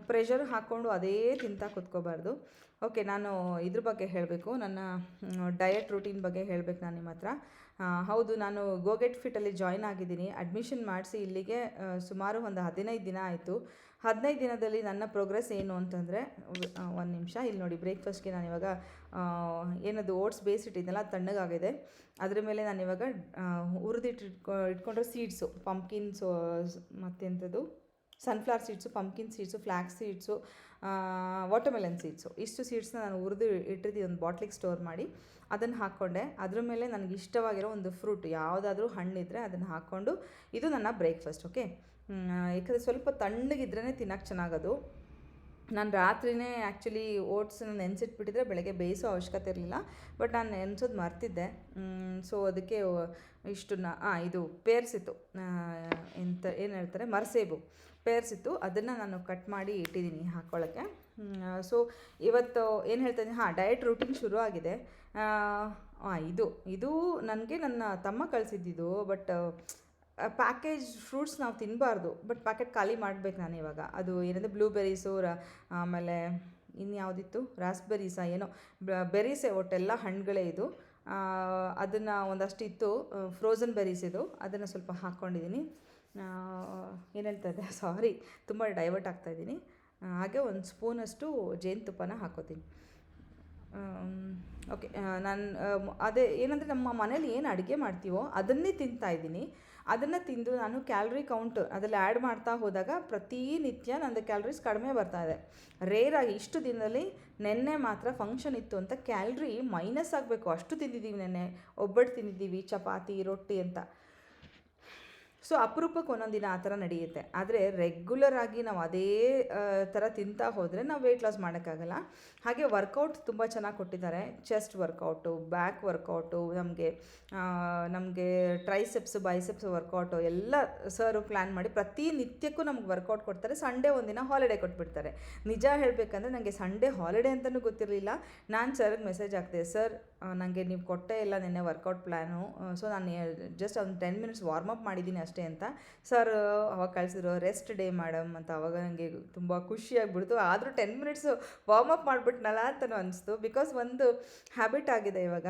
ಪ್ರೆಷರ್ ಹಾಕ್ಕೊಂಡು ಅದೇ ತಿಂತಾ ಕೂತ್ಕೋಬಾರ್ದು. ಓಕೆ ನಾನು ಇದ್ರ ಬಗ್ಗೆ ಹೇಳಬೇಕು. ನನ್ನ ಡಯಟ್ ರೂಟೀನ್ ಬಗ್ಗೆ ಹೇಳಬೇಕು ನಾನು ನಿಮ್ಮ ಹತ್ರ ಹೌದು, ನಾನು ಗೋಗೆಟ್ ಫಿಟಲ್ಲಿ ಜಾಯ್ನ್ ಆಗಿದ್ದೀನಿ. ಅಡ್ಮಿಷನ್ ಮಾಡಿಸಿ ಇಲ್ಲಿಗೆ ಸುಮಾರು ಒಂದು ಹದಿನೈದು ದಿನ ಆಯಿತು. ಹದಿನೈದು ದಿನದಲ್ಲಿ ನನ್ನ ಪ್ರೋಗ್ರೆಸ್ ಏನು ಅಂತಂದರೆ, ಒಂದು ನಿಮಿಷ. ಇಲ್ಲಿ ನೋಡಿ ಬ್ರೇಕ್ಫಾಸ್ಟ್ಗೆ ನಾನು ಇವಾಗ ಏನದು ಓಟ್ಸ್ ಬೇಯಿಸಿಟ್ಟಿದ್ದೆನಲ್ಲ ಅದು ತಣ್ಣಗಾಗಿದೆ. ಅದ್ರ ಮೇಲೆ ನಾನು ಇವಾಗ ಹುರಿದಿಟ್ಟಿಟ್ಕೊ ಇಟ್ಕೊಂಡ್ರೆ seeds pumpkins ಮತ್ತೆಂಥದ್ದು sunflower seeds pumpkin seeds flax seeds watermelon seeds ಇಷ್ಟು ಸೀಡ್ಸ್ನ ನಾನು ಹುರಿದು ಇಟ್ಟಿದ್ದೀನಿ ಒಂದು ಬಾಟ್ಲಿಗೆ ಸ್ಟೋರ್ ಮಾಡಿ. ಅದನ್ನು ಹಾಕ್ಕೊಂಡೆ. ಅದ್ರ ಮೇಲೆ ನನಗೆ ಇಷ್ಟವಾಗಿರೋ ಒಂದು ಫ್ರೂಟ್ ಯಾವುದಾದ್ರೂ ಹಣ್ಣಿದ್ರೆ ಅದನ್ನು ಹಾಕ್ಕೊಂಡು, ಇದು ನನ್ನ ಬ್ರೇಕ್ಫಾಸ್ಟ್ ಓಕೆ ಯಾಕಂದರೆ ಸ್ವಲ್ಪ ತಣ್ಣಗಿದ್ರೇ ತಿನ್ನೋಕೆ ಚೆನ್ನಾಗದು. ನಾನು ರಾತ್ರಿನೇ ಆ್ಯಕ್ಚುಲಿ ಓಟ್ಸನ್ನ ನೆನೆಸಿಟ್ಬಿಟ್ಟಿದ್ರೆ ಬೆಳಗ್ಗೆ ಬೇಯಿಸೋ ಅವಶ್ಯಕತೆ ಇರಲಿಲ್ಲ ಬಟ್ ನಾನು ನೆನೆಸೋದು ಮರ್ತಿದ್ದೆ. ಸೊ ಅದಕ್ಕೆ ಇಷ್ಟನ್ನ ಹಾಂ ಇದು ಪೇರ್ಸಿತ್ತು. ಎಂತ, ಏನು ಹೇಳ್ತಾರೆ, ಮರಸೇಬು ಪೇರ್ಸಿತ್ತು. ಅದನ್ನು ನಾನು ಕಟ್ ಮಾಡಿ ಇಟ್ಟಿದ್ದೀನಿ ಹಾಕ್ಕೊಳ್ಳೋಕ್ಕೆ ಸೊ ಇವತ್ತು ಏನು ಹೇಳ್ತಾ ಹಾಂ ಡಯಟ್ ರೂಟೀನ್ ಶುರು ಆಗಿದೆ. ಹಾಂ ಇದು ಇದು ನನಗೆ ನನ್ನ ತಮ್ಮ ಕಳಿಸಿದ್ದಿದ್ದು ಬಟ್ ಪ್ಯಾಕೇಜ್ ಫ್ರೂಟ್ಸ್ ನಾವು ತಿನ್ನಬಾರ್ದು ಬಟ್ ಪ್ಯಾಕೆಟ್ ಖಾಲಿ ಮಾಡ್ಬೇಕು ನಾನು ಇವಾಗ. ಅದು ಏನಂದರೆ ಬ್ಲೂಬೆರೀಸು ಆಮೇಲೆ ಇನ್ಯಾವುದಿತ್ತು? ರಾಸ್ಬೆರೀಸಾ ಏನೋ. ಬೆರೀಸೆ ಒಟ್ಟೆಲ್ಲ ಹಣ್ಣುಗಳೇ ಇದು. ಅದನ್ನು ಒಂದಷ್ಟು ಇತ್ತು ಫ್ರೋಝನ್ ಬೆರೀಸ್ ಇದು. ಅದನ್ನು ಸ್ವಲ್ಪ ಹಾಕ್ಕೊಂಡಿದ್ದೀನಿ ಏನು ಇದ್ದೆ? ಸಾರಿ ತುಂಬ ಡೈವರ್ಟ್ ಆಗ್ತಾಯಿದ್ದೀನಿ ಹಾಗೆ ಒಂದು ಸ್ಪೂನಷ್ಟು ಜೇನುತುಪ್ಪನ ಹಾಕೋತೀನಿ. ಓಕೆ ನಾನು ಅದೇ ಏನಂದರೆ ನಮ್ಮ ಮನೇಲಿ ಏನು ಅಡುಗೆ ಮಾಡ್ತೀವೋ ಅದನ್ನೇ ತಿಂತಾ ಇದ್ದೀನಿ. ಅದನ್ನು ತಿಂದು ನಾನು ಕ್ಯಾಲ್ರಿ ಕೌಂಟ್ ಅದರಲ್ಲಿ ಆ್ಯಡ್ ಮಾಡ್ತಾ ಹೋದಾಗ ಪ್ರತಿನಿತ್ಯ ನಂದು ಕ್ಯಾಲ್ರೀಸ್ ಕಡಿಮೆ ಬರ್ತಾ ಇದೆ. ರೇರಾಗಿ ಇಷ್ಟು ದಿನದಲ್ಲಿ ನೆನ್ನೆ ಮಾತ್ರ ಫಂಕ್ಷನ್ ಇತ್ತು ಅಂತ ಕ್ಯಾಲ್ರಿ ಮೈನಸ್ ಆಗಬೇಕು. ಅಷ್ಟು ತಿಂದಿದ್ದೀವಿ ನೆನ್ನೆ. ಒಬ್ಬಟ್ಟು ತಿಂದಿದ್ದೀವಿ ಚಪಾತಿ, ರೊಟ್ಟಿ ಅಂತ. ಸೊ ಅಪರೂಪಕ್ಕೆ ಒಂದೊಂದು ದಿನ ಆ ಥರ ನಡೆಯುತ್ತೆ. ಆದರೆ ರೆಗ್ಯುಲರ್ ಆಗಿ ನಾವು ಅದೇ ಥರ ತಿಂತಾ ಹೋದರೆ ನಾವು ವೆಯ್ಟ್ ಲಾಸ್ ಮಾಡೋಕ್ಕಾಗಲ್ಲ. ಹಾಗೆ ವರ್ಕೌಟ್ ತುಂಬ ಚೆನ್ನಾಗಿ ಕೊಟ್ಟಿದ್ದಾರೆ. ಚೆಸ್ಟ್ ವರ್ಕೌಟು ಬ್ಯಾಕ್ ವರ್ಕೌಟು ನಮಗೆ ನಮಗೆ ಟ್ರೈಸೆಪ್ಸ್ ಬೈಸೆಪ್ಸ್ ವರ್ಕೌಟು ಎಲ್ಲ ಸರು ಪ್ಲ್ಯಾನ್ ಮಾಡಿ ಪ್ರತಿನಿತ್ಯಕ್ಕೂ ನಮ್ಗೆ ವರ್ಕೌಟ್ ಕೊಡ್ತಾರೆ. ಸಂಡೇ ಒಂದಿನ ಹಾಲಿಡೇ ಕೊಟ್ಬಿಡ್ತಾರೆ. ನಿಜ ಹೇಳಬೇಕಂದ್ರೆ ನನಗೆ ಸಂಡೇ ಹಾಲಿಡೇ ಅಂತಲೂ ಗೊತ್ತಿರಲಿಲ್ಲ. ನಾನು ಸರ್ಗೆ ಮೆಸೇಜ್ ಹಾಕಿದೆ ಸರ್ ನನಗೆ ನೀವು ಕೊಟ್ಟೇ ಇಲ್ಲ ನಿನ್ನೆ ವರ್ಕೌಟ್ ಪ್ಲ್ಯಾನು ಸೊ ನಾನು ಜಸ್ಟ್ ಒಂದು ಟೆನ್ ಮಿನಿಟ್ಸ್ ವಾರ್ಮ್ ಅಪ್ ಮಾಡಿದ್ದೀನಿ ಅಷ್ಟೇ ಅಂತ. ಸರ್ ಅವಾಗ ಕಳಿಸಿದ್ರು ರೆಸ್ಟ್ ಡೇ ಮೇಡಮ್ ಅಂತ ಅವಾಗ ನನಗೆ ತುಂಬ ಖುಷಿಯಾಗ್ಬಿಡ್ತು. ಆದರೂ ಟೆನ್ ಮಿನಿಟ್ಸು ವಾರ್ಮ್ ಅಪ್ ಮಾಡಿಬಿಟ್ನಲ್ಲ ಅಂತಲೂ ಅನಿಸ್ತು. ಬಿಕಾಸ್ ಒಂದು ಹ್ಯಾಬಿಟ್ ಆಗಿದೆ ಇವಾಗ.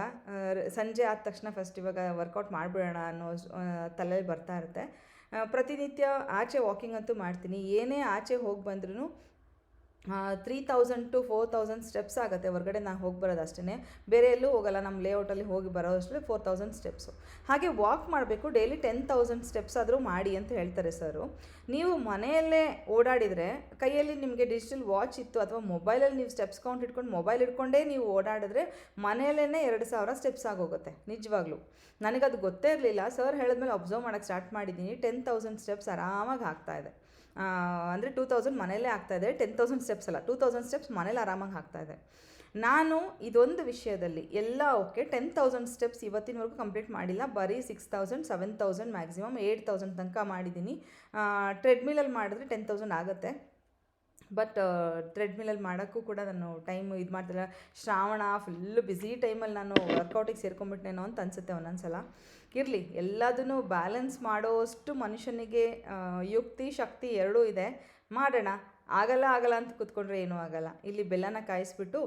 ಸಂಜೆ ಆದ ತಕ್ಷಣ ಫಸ್ಟ್ ಇವಾಗ ವರ್ಕೌಟ್ ಮಾಡಿಬಿಡೋಣ ಅನ್ನೋ ತಲೆಯಲ್ಲಿ ಬರ್ತಾ ಇರುತ್ತೆ. ಪ್ರತಿನಿತ್ಯ ಆಚೆ ವಾಕಿಂಗ್ ಅಂತೂ ಮಾಡ್ತೀನಿ. ಏನೇ ಆಚೆ ಹೋಗಿ ಬಂದ್ರೂ three thousand to four thousand steps ಆಗುತ್ತೆ. ಹೊರಗಡೆ ನಾನು ಹೋಗಿ ಬರೋದು ಅಷ್ಟೇ ಬೇರೆ ಎಲ್ಲೂ ಹೋಗಲ್ಲ. ನಮ್ಮ ಲೇಔಟಲ್ಲಿ ಹೋಗಿ ಬರೋ ಅಷ್ಟೇ ಫೋರ್ ತೌಸಂಡ್ ಸ್ಟೆಪ್ಸು ಹಾಗೆ ವಾಕ್ ಮಾಡಬೇಕು. ಡೈಲಿ ಟೆನ್ ತೌಸಂಡ್ ಸ್ಟೆಪ್ಸ್ ಆದರೂ ಮಾಡಿ ಅಂತ ಹೇಳ್ತಾರೆ ಸರು. ನೀವು ಮನೆಯಲ್ಲೇ ಓಡಾಡಿದರೆ, ಕೈಯಲ್ಲಿ ನಿಮಗೆ ಡಿಜಿಟಲ್ ವಾಚ್ ಇತ್ತು ಅಥವಾ ಮೊಬೈಲಲ್ಲಿ ನೀವು ಸ್ಟೆಪ್ಸ್ ಕೌಂಟ್ ಇಟ್ಕೊಂಡು ಮೊಬೈಲ್ ಇಟ್ಕೊಂಡೇ ನೀವು ಓಡಾಡಿದ್ರೆ ಮನೆಯಲ್ಲೇ ಎರಡು ಸಾವಿರ ಸ್ಟೆಪ್ಸ್ ಆಗೋಗುತ್ತೆ. ನಿಜವಾಗ್ಲೂ. ನನಗದು ಗೊತ್ತೇ ಇರಲಿಲ್ಲ. ಸರ್ ಹೇಳಿದ್ಮೇಲೆ ಅಬ್ಸರ್ವ್ ಮಾಡೋಕ್ಕೆ ಸ್ಟಾರ್ಟ್ ಮಾಡಿದ್ದೀನಿ. ಟೆನ್ ತೌಸಂಡ್ ಸ್ಟೆಪ್ಸ್ ಆರಾಮಾಗಿ ಆಗ್ತಾಯಿದೆ ಅಂದರೆ ಟೂ ತೌಸಂಡ್ ಮನೇಲೇ ಆಗ್ತಾಯಿದೆ ಟೆನ್ ತೌಸಂಡ್ ಸ್ಟೆಪ್ಸ್ ಅಲ್ಲ ಟೂ ತೌಸಂಡ್ ಸ್ಟೆಪ್ಸ್ ಮನೇಲಿ ಆರಾಮಾಗಿ ಇದೆ. ನಾನು ಇದೊಂದು ವಿಷಯದಲ್ಲಿ ಎಲ್ಲ ಓಕೆ ಟೆನ್ ತೌಸಂಡ್ ಸ್ಟೆಪ್ಸ್ ಇವತ್ತಿನವರೆಗೂ ಕಂಪ್ಲೀಟ್ ಮಾಡಿಲ್ಲ, ಬರೀ six thousand seven thousand maximum eight thousand ತನಕ ಮಾಡಿದ್ದೀನಿ. ಟ್ರೆಡ್ಮಿಲಲ್ಲಿ ಮಾಡಿದ್ರೆ ಟೆನ್ ತೌಸಂಡ್ ಆಗುತ್ತೆ. ಬಟ್ ಥ್ರೆಡ್ಮಿಲಲ್ಲಿ ಮಾಡೋಕ್ಕೂ ಕೂಡ ನಾನು ಟೈಮ್ ಇದು ಮಾಡ್ತಿಲ್ಲ. ಶ್ರಾವಣ ಫುಲ್ಲು ಬ್ಯುಸಿ ಟೈಮಲ್ಲಿ ನಾನು ವರ್ಕೌಟಿಗೆ ಸೇರ್ಕೊಂಬಿಟ್ನೇನೋ ಅಂತ ಅನಿಸುತ್ತೆ ಒಂದೊಂದು ಸಲ ಇರಲಿ, ಎಲ್ಲದನ್ನು ಬ್ಯಾಲೆನ್ಸ್ ಮಾಡೋಷ್ಟು ಮನುಷ್ಯನಿಗೆ ಯುಕ್ತಿ, ಶಕ್ತಿ ಎರಡೂ ಇದೆ. ಮಾಡೋಣ. ಆಗಲ್ಲ ಆಗಲ್ಲ ಅಂತ ಕೂತ್ಕೊಂಡ್ರೆ ಏನೂ ಆಗಲ್ಲ. ಇಲ್ಲಿ ಬೆಲ್ಲನ ಕಾಯಿಸ್ಬಿಟ್ಟು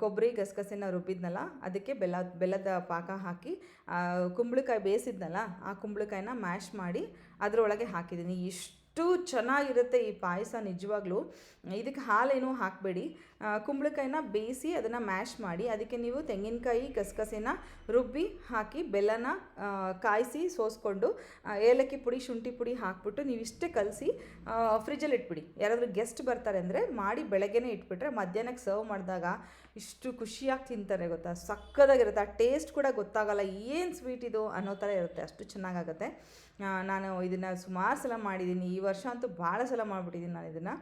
ಕೊಬ್ಬರಿ ಗಸಗಸೆನ ರುಬ್ಬಿದ್ನಲ್ಲ, ಅದಕ್ಕೆ ಬೆಲ್ಲ, ಬೆಲ್ಲದ ಪಾಕ ಹಾಕಿ ಕುಂಬಳಕಾಯಿ ಬೇಯಿಸಿದ್ನಲ್ಲ, ಆ ಕುಂಬಳಕಾಯಿನ ಮ್ಯಾಶ್ ಮಾಡಿ ಅದರೊಳಗೆ ಹಾಕಿದ್ದೀನಿ. ಇಷ್ಟು ಚೆನ್ನಾಗಿರುತ್ತೆ ಈ ಪಾಯಸ ನಿಜವಾಗ್ಲೂ. ಇದಕ್ಕೆ ಹಾಲೇನೂ ಹಾಕಬೇಡಿ. ಕುಂಬಳಕಾಯಿನ ಬೇಯಿಸಿ ಅದನ್ನು ಮ್ಯಾಶ್ ಮಾಡಿ, ಅದಕ್ಕೆ ನೀವು ತೆಂಗಿನಕಾಯಿ ಗಸಗಸೆನ ರುಬ್ಬಿ ಹಾಕಿ, ಬೆಲ್ಲನ ಕಾಯಿಸಿ ಸೋಸ್ಕೊಂಡು ಏಲಕ್ಕಿ ಪುಡಿ, ಶುಂಠಿ ಪುಡಿ ಹಾಕ್ಬಿಟ್ಟು ನೀವು ಇಷ್ಟೇ ಕಲಸಿ ಫ್ರಿಜ್ಜಲ್ಲಿ ಇಟ್ಬಿಡಿ. ಯಾರಾದರೂ ಗೆಸ್ಟ್ ಬರ್ತಾರೆ ಅಂದರೆ ಮಾಡಿ ಬೆಳಗ್ಗೆನೇ ಇಟ್ಬಿಟ್ರೆ ಮಧ್ಯಾಹ್ನಕ್ಕೆ ಸರ್ವ್ ಮಾಡಿದಾಗ ಇಷ್ಟು ಖುಷಿಯಾಗಿ ತಿಂತಾರೆ ಗೊತ್ತಾ? ಸಕ್ಕದಾಗಿರುತ್ತೆ. ಆ ಟೇಸ್ಟ್ ಕೂಡ ಗೊತ್ತಾಗಲ್ಲ ಏನು ಸ್ವೀಟ್ ಇದು ಅನ್ನೋ ಥರ ಇರುತ್ತೆ. ಅಷ್ಟು ಚೆನ್ನಾಗಾಗುತ್ತೆ. ನಾನು ಇದನ್ನು ಸುಮಾರು ಸಲ ಮಾಡಿದ್ದೀನಿ. ಈ ವರ್ಷ ಅಂತೂ ಭಾಳ ಸಲ ಮಾಡಿಬಿಟ್ಟಿದ್ದೀನಿ ನಾನು ಇದನ್ನು.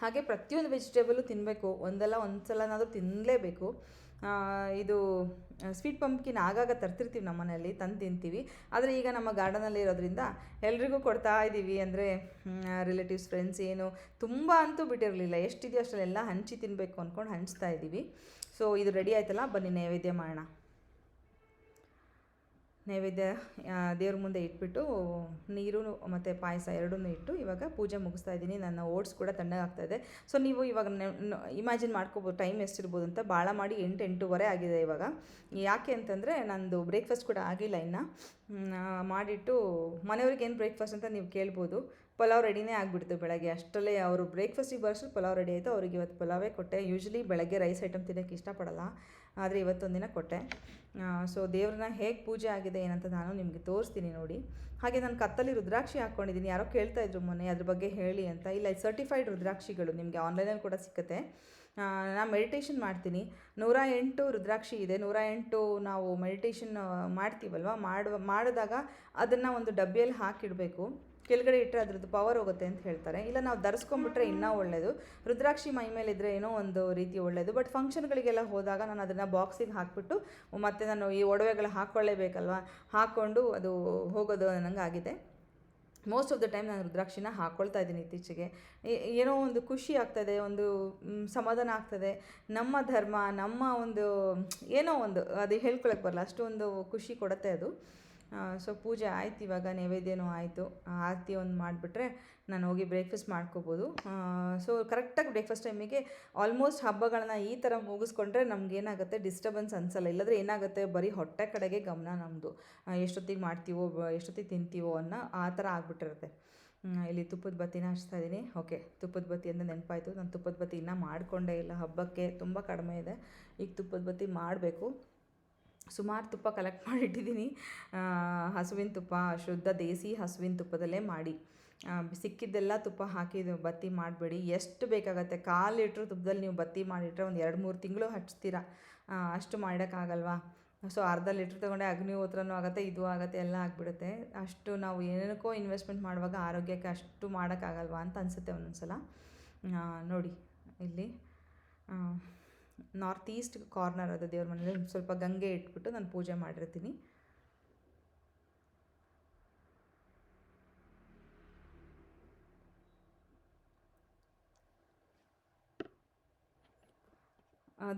ಹಾಗೆ ಪ್ರತಿಯೊಂದು ವೆಜಿಟೇಬಲು ತಿನ್ನಬೇಕು ಒಂದಲ್ಲ ಒಂದು ಸಲನಾದರೂ ತಿನ್ನಲೇಬೇಕು ಇದು ಸ್ವೀಟ್ ಪಂಪ್ಕಿನ್ ಆಗಾಗ ತರ್ತಿರ್ತೀವಿ ನಮ್ಮ ಮನೆಯಲ್ಲಿ, ತಂದು ತಿಂತೀವಿ. ಆದರೆ ಈಗ ನಮ್ಮ ಗಾರ್ಡನಲ್ಲಿ ಇರೋದ್ರಿಂದ ಎಲ್ರಿಗೂ ಕೊಡ್ತಾ ಇದ್ದೀವಿ ಅಂದರೆ ರಿಲೇಟಿವ್ಸ್ ಫ್ರೆಂಡ್ಸ್ ಏನು ತುಂಬ ಅಂತೂ ಬಿಟ್ಟಿರಲಿಲ್ಲ. ಎಷ್ಟಿದೆಯೋ ಅಷ್ಟರಲ್ಲೆಲ್ಲ ಹಂಚಿ ತಿನ್ನಬೇಕು ಅಂದ್ಕೊಂಡು ಹಂಚ್ತಾ ಇದ್ದೀವಿ ಸೊ ಇದು ರೆಡಿ ಆಯ್ತಲ್ಲ? ಬನ್ನಿ ನೈವೇದ್ಯ ಮಾಡೋಣ. ನೈವೇದ್ಯ ದೇವ್ರ ಮುಂದೆ ಇಟ್ಬಿಟ್ಟು ನೀರು ಮತ್ತು ಪಾಯಸ ಎರಡನ್ನೂ ಇಟ್ಟು ಇವಾಗ ಪೂಜೆ ಮುಗಿಸ್ತಾ ಇದ್ದೀನಿ. ನನ್ನ ಓಟ್ಸ್ ಕೂಡ ತಣ್ಣಗಾಗ್ತಾ ಇದೆ. ಸೊ ನೀವು ಇವಾಗ ಇಮ್ಯಾಜಿನ್ ಮಾಡ್ಕೋಬೋದು ಟೈಮ್ ಎಷ್ಟಿರ್ಬೋದು ಅಂತ. ಭಾಳ ಮಾಡಿ ಎಂಟು, ಎಂಟೂವರೆ ಆಗಿದೆ ಇವಾಗ. ಯಾಕೆ ಅಂತಂದರೆ ನಂದು ಬ್ರೇಕ್ಫಾಸ್ಟ್ ಕೂಡ ಆಗಿಲ್ಲ ಇನ್ನು. ಮಾಡಿಟ್ಟು ಮನೆಯವ್ರಿಗೆ ಏನು ಬ್ರೇಕ್ಫಾಸ್ಟ್ ಅಂತ ನೀವು ಕೇಳ್ಬೋದು. ಪಲಾವ್ ರೆಡಿನೇ ಆಗಿಬಿಡ್ತು ಬೆಳಗ್ಗೆ. ಅಷ್ಟರಲ್ಲೇ ಅವರು ಬ್ರೇಕ್ಫಾಸ್ಟಿಗೆ ಬರೋಷ್ಟು ಪಲಾವ್ ರೆಡಿ ಆಯಿತು. ಅವ್ರಿಗೆ ಇವತ್ತು ಪಲಾವೇ ಕೊಟ್ಟೆ. ಯೂಶ್ವಲಿ ಬೆಳಗ್ಗೆ ರೈಸ್ ಐಟಮ್ ತಿನ್ನೋಕ್ಕೆ ಇಷ್ಟಪಡಲ್ಲ. ಆದರೆ ದಿನ ಕೊಟ್ಟೆ. ಸೊ ದೇವ್ರನ್ನ ಹೇಗೆ ಪೂಜೆ ಆಗಿದೆ ಏನಂತ ನಾನು ನಿಮಗೆ ತೋರಿಸ್ತೀನಿ ನೋಡಿ. ಹಾಗೆ ನಾನು ಕತ್ತಲ್ಲಿ ರುದ್ರಾಕ್ಷಿ ಹಾಕ್ಕೊಂಡಿದ್ದೀನಿ ಯಾರೋ ಕೇಳ್ತಾ ಇದ್ರು ಮೊನ್ನೆ, ಅದ್ರ ಬಗ್ಗೆ ಹೇಳಿ ಅಂತ. ಇಲ್ಲ ಸರ್ಟಿಫೈಡ್ ರುದ್ರಾಕ್ಷಿಗಳು ನಿಮಗೆ ಆನ್ಲೈನಲ್ಲಿ ಕೂಡ ಸಿಕ್ಕತ್ತೆ. ನಾನು ಮೆಡಿಟೇಷನ್ ಮಾಡ್ತೀನಿ. ನೂರ ಎಂಟು ರುದ್ರಾಕ್ಷಿ ಇದೆ. ನೂರ ಎಂಟು ನಾವು ಮೆಡಿಟೇಷನ್ ಮಾಡ್ತೀವಲ್ವ? ಮಾಡುವ, ಮಾಡಿದಾಗ ಅದನ್ನು ಒಂದು ಡಬ್ಬಿಯಲ್ಲಿ ಹಾಕಿಡಬೇಕು. ಕೆಳಗಡೆ ಇಟ್ಟರೆ ಅದ್ರದ್ದು ಪವರ್ ಹೋಗುತ್ತೆ ಅಂತ ಹೇಳ್ತಾರೆ. ಇಲ್ಲ ನಾವು ಧರಿಸ್ಕೊಂಡ್ಬಿಟ್ರೆ ಇನ್ನೂ ಒಳ್ಳೆಯದು ರುದ್ರಾಕ್ಷಿ ಮೈ ಮೇಲೆ ಇದ್ದರೆ ಏನೋ ಒಂದು ರೀತಿ ಒಳ್ಳೆಯದು ಬಟ್ ಫಂಕ್ಷನ್ಗಳಿಗೆಲ್ಲ ಹೋದಾಗ ನಾನು ಅದನ್ನು ಬಾಕ್ಸಿಗೆ ಹಾಕ್ಬಿಟ್ಟು ಮತ್ತೆ ನಾನು ಈ ಒಡವೆಗಳು ಹಾಕ್ಕೊಳ್ಳೇಬೇಕಲ್ವ ಹಾಕ್ಕೊಂಡು ಅದು ಹೋಗೋದು ನನಗೆ ಆಗಿದೆ. ಮೋಸ್ಟ್ ಆಫ್ ದ ಟೈಮ್ ನಾನು ರುದ್ರಾಕ್ಷಿನ ಹಾಕ್ಕೊಳ್ತಾ ಇದ್ದೀನಿ ಇತ್ತೀಚೆಗೆ. ಏನೋ ಒಂದು ಖುಷಿ ಆಗ್ತದೆ ಒಂದು ಸಮಾಧಾನ ಆಗ್ತದೆ. ನಮ್ಮ ಧರ್ಮ ನಮ್ಮ ಒಂದು ಏನೋ ಒಂದು ಅದು ಹೇಳ್ಕೊಳಕ್ಕೆ ಬರಲ್ಲ. ಅಷ್ಟೊಂದು ಖುಷಿ ಕೊಡುತ್ತೆ ಅದು. ಸೊ ಪೂಜೆ ಆಯ್ತು, ಇವಾಗ ನೈವೇದ್ಯನೂ ಆಯಿತು. ಆರತಿ ಒಂದು ಮಾಡಿಬಿಟ್ರೆ ನಾನು ಹೋಗಿ ಬ್ರೇಕ್ಫಾಸ್ಟ್ ಮಾಡ್ಕೋಬೋದು. ಸೊ ಕರೆಕ್ಟಾಗಿ ಬ್ರೇಕ್ಫಾಸ್ಟ್ ಟೈಮಿಗೆ ಆಲ್ಮೋಸ್ಟ್ ಹಬ್ಬಗಳನ್ನ ಈ ಥರ ಮುಗಿಸ್ಕೊಂಡ್ರೆ ನಮಗೇನಾಗುತ್ತೆ ಡಿಸ್ಟರ್ಬೆನ್ಸ್ ಅನಿಸಲ್ಲ. ಇಲ್ಲಾಂದರೆ ಏನಾಗುತ್ತೆ ಬರೀ ಹೊಟ್ಟೆ ಕಡೆಗೆ ಗಮನ ನಮ್ಮದು ಎಷ್ಟೊತ್ತಿಗೆ ಮಾಡ್ತೀವೋ ಎಷ್ಟೊತ್ತಿಗೆ ತಿಂತೀವೋ ಅನ್ನೋ ಆ ಥರ ಆಗ್ಬಿಟ್ಟಿರುತ್ತೆ. ಇಲ್ಲಿ ತುಪ್ಪದ ಬತ್ತಿನ ಹಚ್ತಾ ಇದ್ದೀನಿ ಓಕೆ, ತುಪ್ಪದ ಬತ್ತಿ ಅಂದರೆ ನೆನಪಾಯಿತು. ನಾನು ತುಪ್ಪದ ಬತ್ತಿ ಇನ್ನೂ ಮಾಡಿಕೊಂಡೇ ಇಲ್ಲ. ಹಬ್ಬಕ್ಕೆ ತುಂಬ ಕಡಿಮೆ ಇದೆ. ಈಗ ತುಪ್ಪದ ಬತ್ತಿ ಮಾಡಬೇಕು. ಸುಮಾರು ತುಪ್ಪ ಕಲೆಕ್ಟ್ ಮಾಡಿಟ್ಟಿದ್ದೀನಿ ಹಸುವಿನ ತುಪ್ಪ, ಶುದ್ಧ ದೇಸಿ ಹಸುವಿನ ತುಪ್ಪದಲ್ಲೇ ಮಾಡಿ. ಸಿಕ್ಕಿದ್ದೆಲ್ಲ ತುಪ್ಪ ಹಾಕಿ ಬತ್ತಿ ಮಾಡಬೇಡಿ. ಎಷ್ಟು ಬೇಕಾಗತ್ತೆ? ಕಾಲು ಲೀಟ್ರ್ ತುಪ್ಪದಲ್ಲಿ ನೀವು ಬತ್ತಿ ಮಾಡಿಟ್ರೆ ಒಂದು ಎರಡು ಮೂರು ತಿಂಗಳು ಹಚ್ತೀರ? ಅಷ್ಟು ಮಾಡೋಕ್ಕಾಗಲ್ವಾ ಸೊ, ಅರ್ಧ ಲೀಟ್ರ್ ತೊಗೊಂಡೆ ಅಗ್ನಿಹೋತ್ರನೂ ಆಗುತ್ತೆ, ಇದು ಆಗುತ್ತೆ, ಎಲ್ಲ ಆಗಿಬಿಡುತ್ತೆ. ಅಷ್ಟು ನಾವು ಏನಕ್ಕೋ ಇನ್ವೆಸ್ಟ್ಮೆಂಟ್ ಮಾಡುವಾಗ ಆರೋಗ್ಯಕ್ಕೆ ಅಷ್ಟು ಮಾಡೋಕ್ಕಾಗಲ್ವಾ ಅಂತ ಅನಿಸುತ್ತೆ ಒಂದೊಂದು ಸಲ ನೋಡಿ, ಇಲ್ಲಿ ನಾರ್ತ್ ಈಸ್ಟ್ ಕಾರ್ನರ್ ಅದು ದೇವ್ರ ಮನೇಲಿ ಸ್ವಲ್ಪ ಗಂಗೆ ಇಟ್ಬಿಟ್ಟು ನಾನು ಪೂಜೆ ಮಾಡಿರ್ತೀನಿ.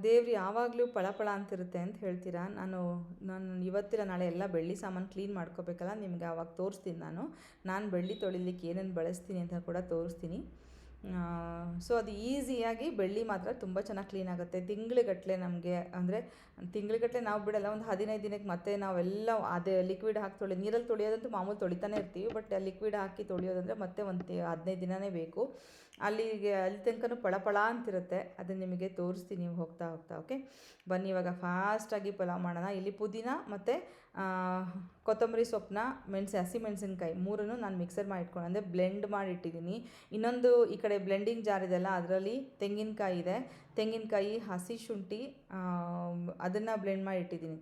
ದೇವ್ರು ಯಾವಾಗಲೂ ಪಳಪಳ ಅಂತಿರುತ್ತೆ ಅಂತ ಹೇಳ್ತೀರಾ? ನಾನು ನಾನು ಇವತ್ತಿನ ನಾಳೆ ಎಲ್ಲ ಬೆಳ್ಳಿ ಸಾಮಾನು ಕ್ಲೀನ್ ಮಾಡ್ಕೋಬೇಕಲ್ಲ, ನಿಮಗೆ ಆವಾಗ ತೋರಿಸ್ತೀನಿ ನಾನು. ನಾನು ಬೆಳ್ಳಿ ತೊಳಿಲಿಕ್ಕೆ ಏನೇನು ಬಳಸ್ತೀನಿ ಅಂತ ಕೂಡ ತೋರಿಸ್ತೀನಿ. ಸೊ ಅದು ಈಸಿಯಾಗಿ ಬೆಳ್ಳಿ ಮಾತ್ರ ತುಂಬ ಚೆನ್ನಾಗಿ ಕ್ಲೀನ್ ಆಗುತ್ತೆ. ತಿಂಗಳಿಗಟ್ಟಲೆ ನಮಗೆ, ಅಂದರೆ ತಿಂಗಳಿಗಟ್ಟಲೆ ನಾವು ಬಿಡಲ್ಲ, ಒಂದು ಹದಿನೈದು ದಿನಕ್ಕೆ ಮತ್ತೆ ನಾವೆಲ್ಲ ಅದೇ ಲಿಕ್ವಿಡ್ ಹಾಕಿ ತೊಳಿ, ನೀರಲ್ಲಿ ತೊಳೆಯೋದಂತೂ ಮಾಮೂಲು ತೊಳಿತಾನೆ ಇರ್ತೀವಿ ಬಟ್ ಲಿಕ್ವಿಡ್ ಹಾಕಿ ತೊಳೆಯೋದಂದರೆ ಮತ್ತೆ ಒಂದು ಹದಿನೈದು ದಿನವೇ ಬೇಕು. ಅಲ್ಲಿಗೆ, ಅಲ್ಲಿ ತನಕನೂ ಪಳಪಳ ಅಂತಿರುತ್ತೆ. ಅದನ್ನು ನಿಮಗೆ ತೋರಿಸ್ತೀನಿ ಹೋಗ್ತಾ ಹೋಗ್ತಾ ಓಕೆ ಬನ್ನಿ, ಇವಾಗ ಫಾಸ್ಟಾಗಿ ಪಲಾವ್ ಮಾಡೋಣ. ಇಲ್ಲಿ ಪುದೀನ ಮತ್ತು ಕೊತ್ತಂಬರಿ ಸೊಪ್ಪನ್ನ ಮೆಣಸು, ಹಸಿ ಮೆಣಸಿನ್ಕಾಯಿ ಮೂರನ್ನು ನಾನು ಮಿಕ್ಸರ್ ಮಾಡಿ ಇಟ್ಕೊಂಡು, ಅಂದರೆ ಬ್ಲೆಂಡ್ ಮಾಡಿ ಇಟ್ಟಿದ್ದೀನಿ. ಇನ್ನೊಂದು ಈ ಕಡೆ ಬ್ಲೆಂಡಿಂಗ್ ಜಾರ್ ಇದೆಯಲ್ಲ ಅದರಲ್ಲಿ ತೆಂಗಿನಕಾಯಿ ಇದೆ. ತೆಂಗಿನಕಾಯಿ, ಹಸಿ ಶುಂಠಿ ಅದನ್ನು ಬ್ಲೆಂಡ್ ಮಾಡಿ ಇಟ್ಟಿದ್ದೀನಿ.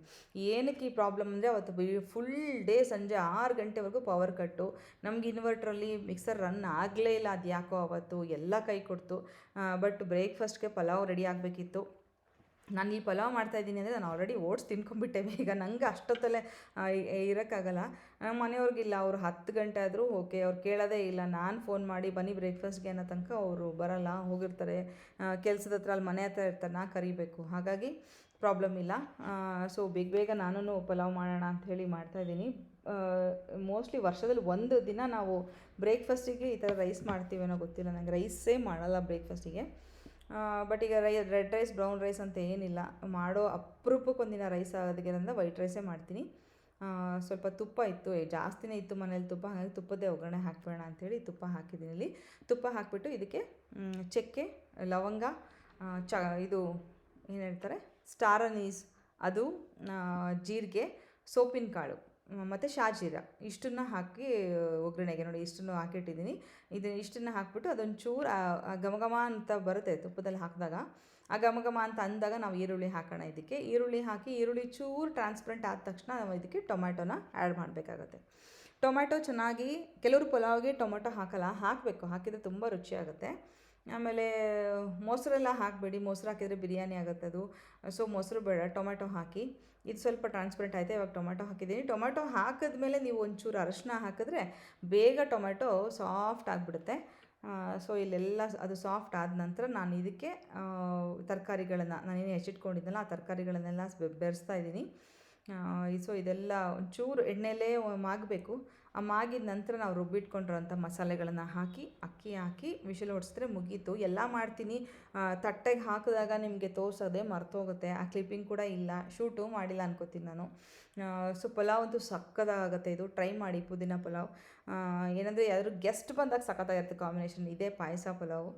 ಏನಕ್ಕೆ ಈ ಪ್ರಾಬ್ಲಮ್ ಅಂದರೆ ಅವತ್ತು ಫುಲ್ ಡೇ ಸಂಜೆ ಆರು ಗಂಟೆವರೆಗೂ ಪವರ್ ಕಟ್ಟು ನಮ್ಗೆ ಇನ್ವರ್ಟ್ರಲ್ಲಿ ಮಿಕ್ಸರ್ ರನ್ ಆಗಲೇ ಇಲ್ಲ ಅದು ಯಾಕೋ ಅವತ್ತು, ಎಲ್ಲ ಕೈ ಕೊಡ್ತು. ಬಟ್ ಬ್ರೇಕ್ಫಾಸ್ಟ್ಗೆ ಪಲಾವ್ ರೆಡಿ ಆಗಬೇಕಿತ್ತು. ನಾನು ಈ ಪಲಾವ್ ಮಾಡ್ತಾಯಿದ್ದೀನಿ ಅಂದರೆ ನಾನು ಆಲ್ರೆಡಿ ಓಟ್ಸ್ ತಿನ್ಕೊಂಡ್ಬಿಟ್ಟೆ ಈಗ ನಂಗೆ ಅಷ್ಟೊತ್ತಲ್ಲೇ ಇರೋಕ್ಕಾಗಲ್ಲ. ಮನೆಯವ್ರಿಗಿಲ್ಲ ಅವರು ಹತ್ತು ಗಂಟೆ ಆದರೂ ಓಕೆ ಅವ್ರು ಕೇಳೋದೇ ಇಲ್ಲ. ನಾನು ಫೋನ್ ಮಾಡಿ, ಬನ್ನಿ ಬ್ರೇಕ್ಫಾಸ್ಟ್ಗೆ ಅನ್ನೋ ತನಕ ಅವರು ಬರಲ್ಲ, ಹೋಗಿರ್ತಾರೆ. ಕೆಲಸದ ಹತ್ರ ಅಲ್ಲಿ ಮನೆ ಹತ್ರ ಇರ್ತಾರೆ, ನಾ ಕರಿಬೇಕು. ಹಾಗಾಗಿ ಪ್ರಾಬ್ಲಮ್ ಇಲ್ಲ. ಸೊ ಬೇಗ ಬೇಗ ನಾನು ಪಲಾವ್ ಮಾಡೋಣ ಅಂತ ಹೇಳಿ ಮಾಡ್ತಾಯಿದ್ದೀನಿ. ಮೋಸ್ಟ್ಲಿ ವರ್ಷದಲ್ಲಿ ಒಂದು ದಿನ ನಾವು ಬ್ರೇಕ್ಫಾಸ್ಟಿಗೆ ಈ ಥರ ರೈಸ್ ಮಾಡ್ತೀವೇನೋ ಗೊತ್ತಿಲ್ಲ. ನನಗೆ ರೈಸೇ ಮಾಡಲ್ಲ ಬ್ರೇಕ್ಫಾಸ್ಟಿಗೆ ಬಟ್ ಈಗ ರೈ ರೆಡ್ ರೈಸ್ ಬ್ರೌನ್ ರೈಸ್ ಅಂತ ಏನಿಲ್ಲ. ಮಾಡೋ ಅಪರೂಪಕ್ಕೆ ಒಂದಿನ ರೈಸ್ ಆಗೋದಕ್ಕೆ ವೈಟ್ ರೈಸೇ ಮಾಡ್ತೀನಿ. ಸ್ವಲ್ಪ ತುಪ್ಪ ಇತ್ತು. ಜಾಸ್ತಿನೇ ಇತ್ತು ಮನೇಲಿ ತುಪ್ಪ. ಹಾಗಾಗಿ ತುಪ್ಪದೇ ಒಗ್ಗರಣೆ ಹಾಕ್ಬೇಡ ಅಂಥೇಳಿ ತುಪ್ಪ ಹಾಕಿದ್ದೀನಿ ಇಲ್ಲಿ. ತುಪ್ಪ ಹಾಕಿಬಿಟ್ಟು ಇದಕ್ಕೆ ಚಕ್ಕೆ, ಲವಂಗ ಚ, ಇದು ಏನು ಹೇಳ್ತಾರೆ? ಸ್ಟಾರ್ ಅನೀಸ್ ಅದು ಜೀರಿಗೆ ಸೋಪಿನ ಕಾಳು ಮತ್ತು ಶಾಜೀರ. ಇಷ್ಟನ್ನು ಹಾಕಿ ಒಗ್ಗರಣೆಗೆ ನೋಡಿ, ಇಷ್ಟನ್ನು ಹಾಕಿಟ್ಟಿದ್ದೀನಿ. ಇದನ್ನು ಇಷ್ಟನ್ನು ಹಾಕಿಬಿಟ್ಟು ಅದೊಂದು ಚೂರು ಘಮ ಘಮ ಅಂತ ಬರುತ್ತೆ ತುಪ್ಪದಲ್ಲಿ ಹಾಕಿದಾಗ. ಆ ಘಮ ಘಮ ಅಂತ ಅಂದಾಗ ನಾವು ಈರುಳ್ಳಿ ಹಾಕೋಣ ಇದಕ್ಕೆ. ಈರುಳ್ಳಿ ಹಾಕಿ, ಈರುಳ್ಳಿ ಚೂರು ಟ್ರಾನ್ಸ್ಪರೆಂಟ್ ಆದ ತಕ್ಷಣ ನಾವು ಇದಕ್ಕೆ ಟೊಮ್ಯಾಟೊನ ಆ್ಯಡ್ ಮಾಡಬೇಕಾಗತ್ತೆ. ಟೊಮ್ಯಾಟೊ ಚೆನ್ನಾಗಿ, ಕೆಲವರು ಪಲಾವ್ಗೆ ಟೊಮೆಟೊ ಹಾಕಲ್ಲ, ಹಾಕಬೇಕು. ಹಾಕಿದರೆ ತುಂಬ ರುಚಿಯಾಗುತ್ತೆ. ಆಮೇಲೆ, ಮೊಸರೆಲ್ಲ ಹಾಕಬೇಡಿ. ಮೊಸರು ಹಾಕಿದರೆ ಬಿರಿಯಾನಿ ಆಗುತ್ತೆ ಅದು. ಸೊ, ಮೊಸರು ಬೇಡ ಟೊಮೆಟೊ ಹಾಕಿ. ಇದು ಸ್ವಲ್ಪ ಟ್ರಾನ್ಸ್ಪರೆಂಟ್ ಆಯಿತು? ಇವಾಗ ಟೊಮೆಟೊ ಹಾಕಿದ್ದೀನಿ. ಟೊಮೆಟೊ ಹಾಕಿದ್ಮೇಲೆ ನೀವು ಒಂಚೂರು ಅರಶಿನ ಹಾಕಿದ್ರೆ ಬೇಗ ಟೊಮೆಟೊ ಸಾಫ್ಟ್ ಆಗಿಬಿಡುತ್ತೆ. ಸೊ ಇಲ್ಲೆಲ್ಲ ಅದು ಸಾಫ್ಟ್ ಆದ ನಂತರ ನಾನು ಇದಕ್ಕೆ ತರಕಾರಿಗಳನ್ನು, ನಾನೇನು ಹೆಚ್ಚಿಟ್ಕೊಂಡಿದ್ದೆನಲ್ಲ, ಆ ತರಕಾರಿಗಳನ್ನೆಲ್ಲ ಬೆರೆಸ್ತಾ ಇದ್ದೀನಿ. ಸೊ ಇದೆಲ್ಲ ಒಂಚೂರು ಎಣ್ಣೆಲೇ ಮಾಗಬೇಕು. ಮಾಗಿದ ನಂತರ ನಾವು ರುಬ್ಬಿಟ್ಕೊಂಡಿರೋಂಥ ಮಸಾಲೆಗಳನ್ನು ಹಾಕಿ ಅಕ್ಕಿ ಹಾಕಿ ವಿಷಲ್ ಹೊಡೆಸಿದ್ರೆ ಮುಗೀತು. ಎಲ್ಲ ಮಾಡ್ತೀನಿ. ತಟ್ಟೆಗೆ ಹಾಕಿದಾಗ ನಿಮಗೆ ತೋರಿಸೋದೇ ಮರ್ತೋಗುತ್ತೆ. ಆ ಕ್ಲಿಪ್ಪಿಂಗ್ ಕೂಡ ಇಲ್ಲ. ಶೂಟು ಮಾಡಿಲ್ಲ ಅನ್ಕೋತೀನಿ ನಾನು. ಸೊ ಪಲಾವ್ ಅಂತೂ ಸಕ್ಕದಾಗುತ್ತೆ. ಇದು ಟ್ರೈ ಮಾಡಿ ಪುದೀನ ಪಲಾವ್. ಏನಂದರೆ ಯಾರು ಗೆಸ್ಟ್ ಬಂದಾಗ ಸಖತ್ತಾಗಿರುತ್ತೆ ಕಾಂಬಿನೇಷನ್. ಇದೇ ಪಾಯಸ ಪಲಾವು.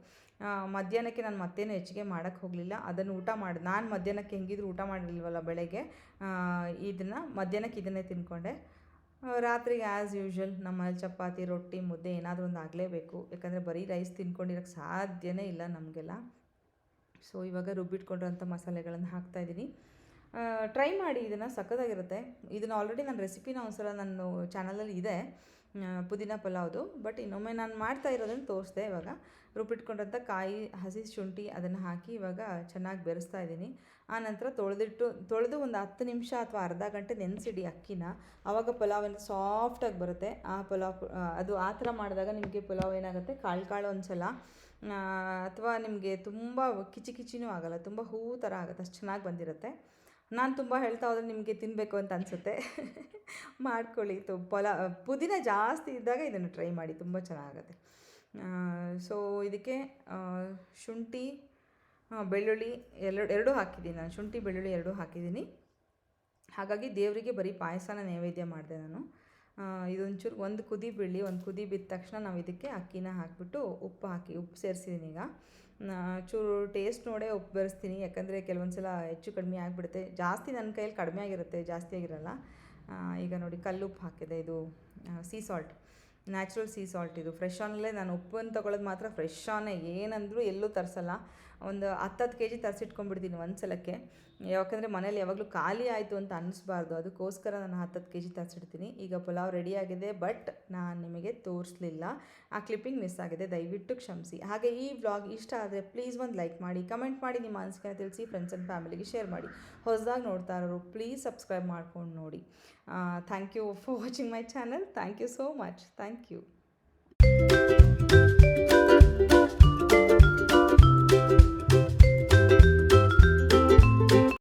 ಮಧ್ಯಾಹ್ನಕ್ಕೆ ನಾನು ಮತ್ತೇನು ಹೆಚ್ಚಿಗೆ ಮಾಡೋಕ್ಕೆ ಹೋಗಲಿಲ್ಲ. ಅದನ್ನು ಊಟ ಮಾಡಿ ನಾನು ಮಧ್ಯಾಹ್ನಕ್ಕೆ ಹೆಂಗಿದ್ರು ಊಟ ಮಾಡಿಲ್ವಲ್ಲ ಬೆಳಗ್ಗೆ. ಇದನ್ನು ಮಧ್ಯಾಹ್ನಕ್ಕೆ ಇದನ್ನೇ ತಿಂದ್ಕೊಂಡೆ ಆ, ರಾತ್ರಿಗೆ ಆ್ಯಸ್ ಯೂಶ್ವಲ್ ನಮ್ಮ ಚಪಾತಿ, ರೊಟ್ಟಿ, ಮುದ್ದೆ ಏನಾದರೂ ಒಂದು ಆಗಲೇಬೇಕು. ಯಾಕಂದರೆ ಬರೀ ರೈಸ್ ತಿನ್ಕೊಂಡಿರೋಕ್ಕೆ ಸಾಧ್ಯವೇ ಇಲ್ಲ ನಮಗೆಲ್ಲ. ಸೊ ಇವಾಗ ರುಬ್ಬಿಟ್ಕೊಂಡಿರೋಂಥ ಮಸಾಲೆಗಳನ್ನು ಹಾಕ್ತಾಯಿದ್ದೀನಿ ಟ್ರೈ ಮಾಡಿ, ಇದನ್ನು ಸಖತ್ತಾಗಿರುತ್ತೆ. ಇದನ್ನು ಆಲ್ರೆಡಿ ನನ್ನ ರೆಸಿಪಿನ ಒಂದ್ಸಲ ನನ್ನ ಚಾನಲಲ್ಲಿ ಇದೆ. ಪುದೀನ ಪಲಾವ್ದು ಬಟ್ ಇನ್ನೊಮ್ಮೆ ನಾನು ಮಾಡ್ತಾ ಇರೋದನ್ನು ತೋರಿಸ್ದೆ ಇವಾಗ. ರುಬ್ಬಿಟ್ಕೊಂಡಂಥ ಕಾಯಿ, ಹಸಿ ಶುಂಠಿ ಅದನ್ನು ಹಾಕಿ ಇವಾಗ ಚೆನ್ನಾಗಿ ಬೆರೆಸ್ತಾ ಇದ್ದೀನಿ. ಆನಂತರ ತೊಳೆದಿಟ್ಟು, ತೊಳೆದು ಒಂದು ಹತ್ತು ನಿಮಿಷ ಅಥವಾ ಅರ್ಧ ಗಂಟೆ ನೆನೆಸಿಡಿ ಅಕ್ಕಿನ. ಆವಾಗ ಪಲಾವ್ ಏನು ಸಾಫ್ಟಾಗಿ ಬರುತ್ತೆ. ಆ ಪಲಾವ್ ಅದು ಆ ಥರ ಮಾಡಿದಾಗ ನಿಮಗೆ ಪಲಾವ್ ಏನಾಗುತ್ತೆ? ಕಾಳು ಕಾಳು ಅನ್ಸಲ್ಲ ಅಥವಾ ನಿಮಗೆ ತುಂಬ ಕಿಚಿ ಕಿಚಿನೂ ಆಗಲ್ಲ. ತುಂಬ ಹೂವು ಥರ ಆಗುತ್ತೆ. ಅಷ್ಟು ಚೆನ್ನಾಗಿ ಬಂದಿರುತ್ತೆ. ನಾನು ತುಂಬ ಹೇಳ್ತಾ ಹೋದರೆ ನಿಮಗೆ ತಿನ್ನಬೇಕು ಅಂತ ಅನಿಸುತ್ತೆ. ಮಾಡ್ಕೊಳ್ಳಿ. ತು ಪಲ ಪುದೀನ ಜಾಸ್ತಿ ಇದ್ದಾಗ ಇದನ್ನು ಟ್ರೈ ಮಾಡಿ. ತುಂಬ ಚೆನ್ನಾಗುತ್ತೆ. ಸೊ ಇದಕ್ಕೆ ಶುಂಠಿ ಬೆಳ್ಳುಳ್ಳಿ ಎರಡು, ಎರಡೂ ಹಾಕಿದ್ದೀನಿ ನಾನು. ಶುಂಠಿ, ಬೆಳ್ಳುಳ್ಳಿ ಎರಡೂ ಹಾಕಿದ್ದೀನಿ. ಹಾಗಾಗಿ ದೇವರಿಗೆ ಬರೀ ಪಾಯಸನ ನೈವೇದ್ಯ ಮಾಡಿದೆ ನಾನು. ಇದೊಂಚೂರು ಒಂದು ಕುದಿ ಬೆಳ್ಳಿ, ಒಂದು ಕುದಿ ಬಿದ್ದ ತಕ್ಷಣ ನಾವು ಇದಕ್ಕೆ ಅಕ್ಕಿನ ಹಾಕಿಬಿಟ್ಟು ಉಪ್ಪು ಹಾಕಿ, ಉಪ್ಪು ಸೇರಿಸಿದ್ದೀನಿ ಈಗ. ಚೂರು ಟೇಸ್ಟ್ ನೋಡೇ ಉಪ್ಪು ಬೆರೆಸ್ತೀನಿ. ಯಾಕಂದರೆ ಕೆಲವೊಂದು ಸಲ ಹೆಚ್ಚು ಕಡಿಮೆ ಆಗಿಬಿಡುತ್ತೆ. ಜಾಸ್ತಿ ನನ್ನ ಕೈಯಲ್ಲಿ ಕಡಿಮೆ ಆಗಿರುತ್ತೆ, ಜಾಸ್ತಿ ಆಗಿರಲ್ಲ. ಈಗ ನೋಡಿ ಕಲ್ಲುಪ್ಪು ಹಾಕಿದೆ. ಇದು sea salt natural sea salt ಇದು. ಫ್ರೆಶ್ ಆನಲ್ಲೇ ನಾನು ಉಪ್ಪನ್ನು ತೊಗೊಳೋದು ಮಾತ್ರ. ಫ್ರೆಶ್ ಆನೇ ಏನಂದರೂ ಎಲ್ಲೂ ತರಿಸಲ್ಲ. ಒಂದು ಹತ್ತತ್ತು ಕೆ ಜಿ ತರಿಸಿಟ್ಕೊಂಡ್ಬಿಡ್ತೀನಿ ಒಂದು ಸಲಕ್ಕೆ ಯಾಕಂದರೆ ಮನೇಲಿ ಯಾವಾಗಲೂ ಖಾಲಿ ಆಯಿತು ಅಂತ ಅನ್ನಿಸ್ಬಾರ್ದು. ಅದಕ್ಕೋಸ್ಕರ ನಾನು ಹತ್ತತ್ತು ಕೆ ಜಿ ತರಿಸಿಡ್ತೀನಿ. ಈಗ ಪಲಾವ್ ರೆಡಿಯಾಗಿದೆ ಬಟ್ ನಾನು ನಿಮಗೆ ತೋರಿಸ್ಲಿಲ್ಲ. ಆ ಕ್ಲಿಪ್ಪಿಂಗ್ ಮಿಸ್ ಆಗಿದೆ, ದಯವಿಟ್ಟು ಕ್ಷಮಿಸಿ. ಹಾಗೆ ಈ ವ್ಲಾಗ್ ಇಷ್ಟ ಆದರೆ ಪ್ಲೀಸ್ ಒಂದು ಲೈಕ್ ಮಾಡಿ ಕಮೆಂಟ್ ಮಾಡಿ, ನಿಮ್ಮ ಅನಿಸಿಕೆನ ತಿಳಿಸಿ ಫ್ರೆಂಡ್ಸ್ ಆ್ಯಂಡ್ ಫ್ಯಾಮಿಲಿಗೆ ಶೇರ್ ಮಾಡಿ. ಹೊಸದಾಗಿ ನೋಡ್ತಾ ಇರೋರು ಪ್ಲೀಸ್ ಸಬ್ಸ್ಕ್ರೈಬ್ ಮಾಡ್ಕೊಂಡು ನೋಡಿ. Thank you for watching my channel thank you so much thank you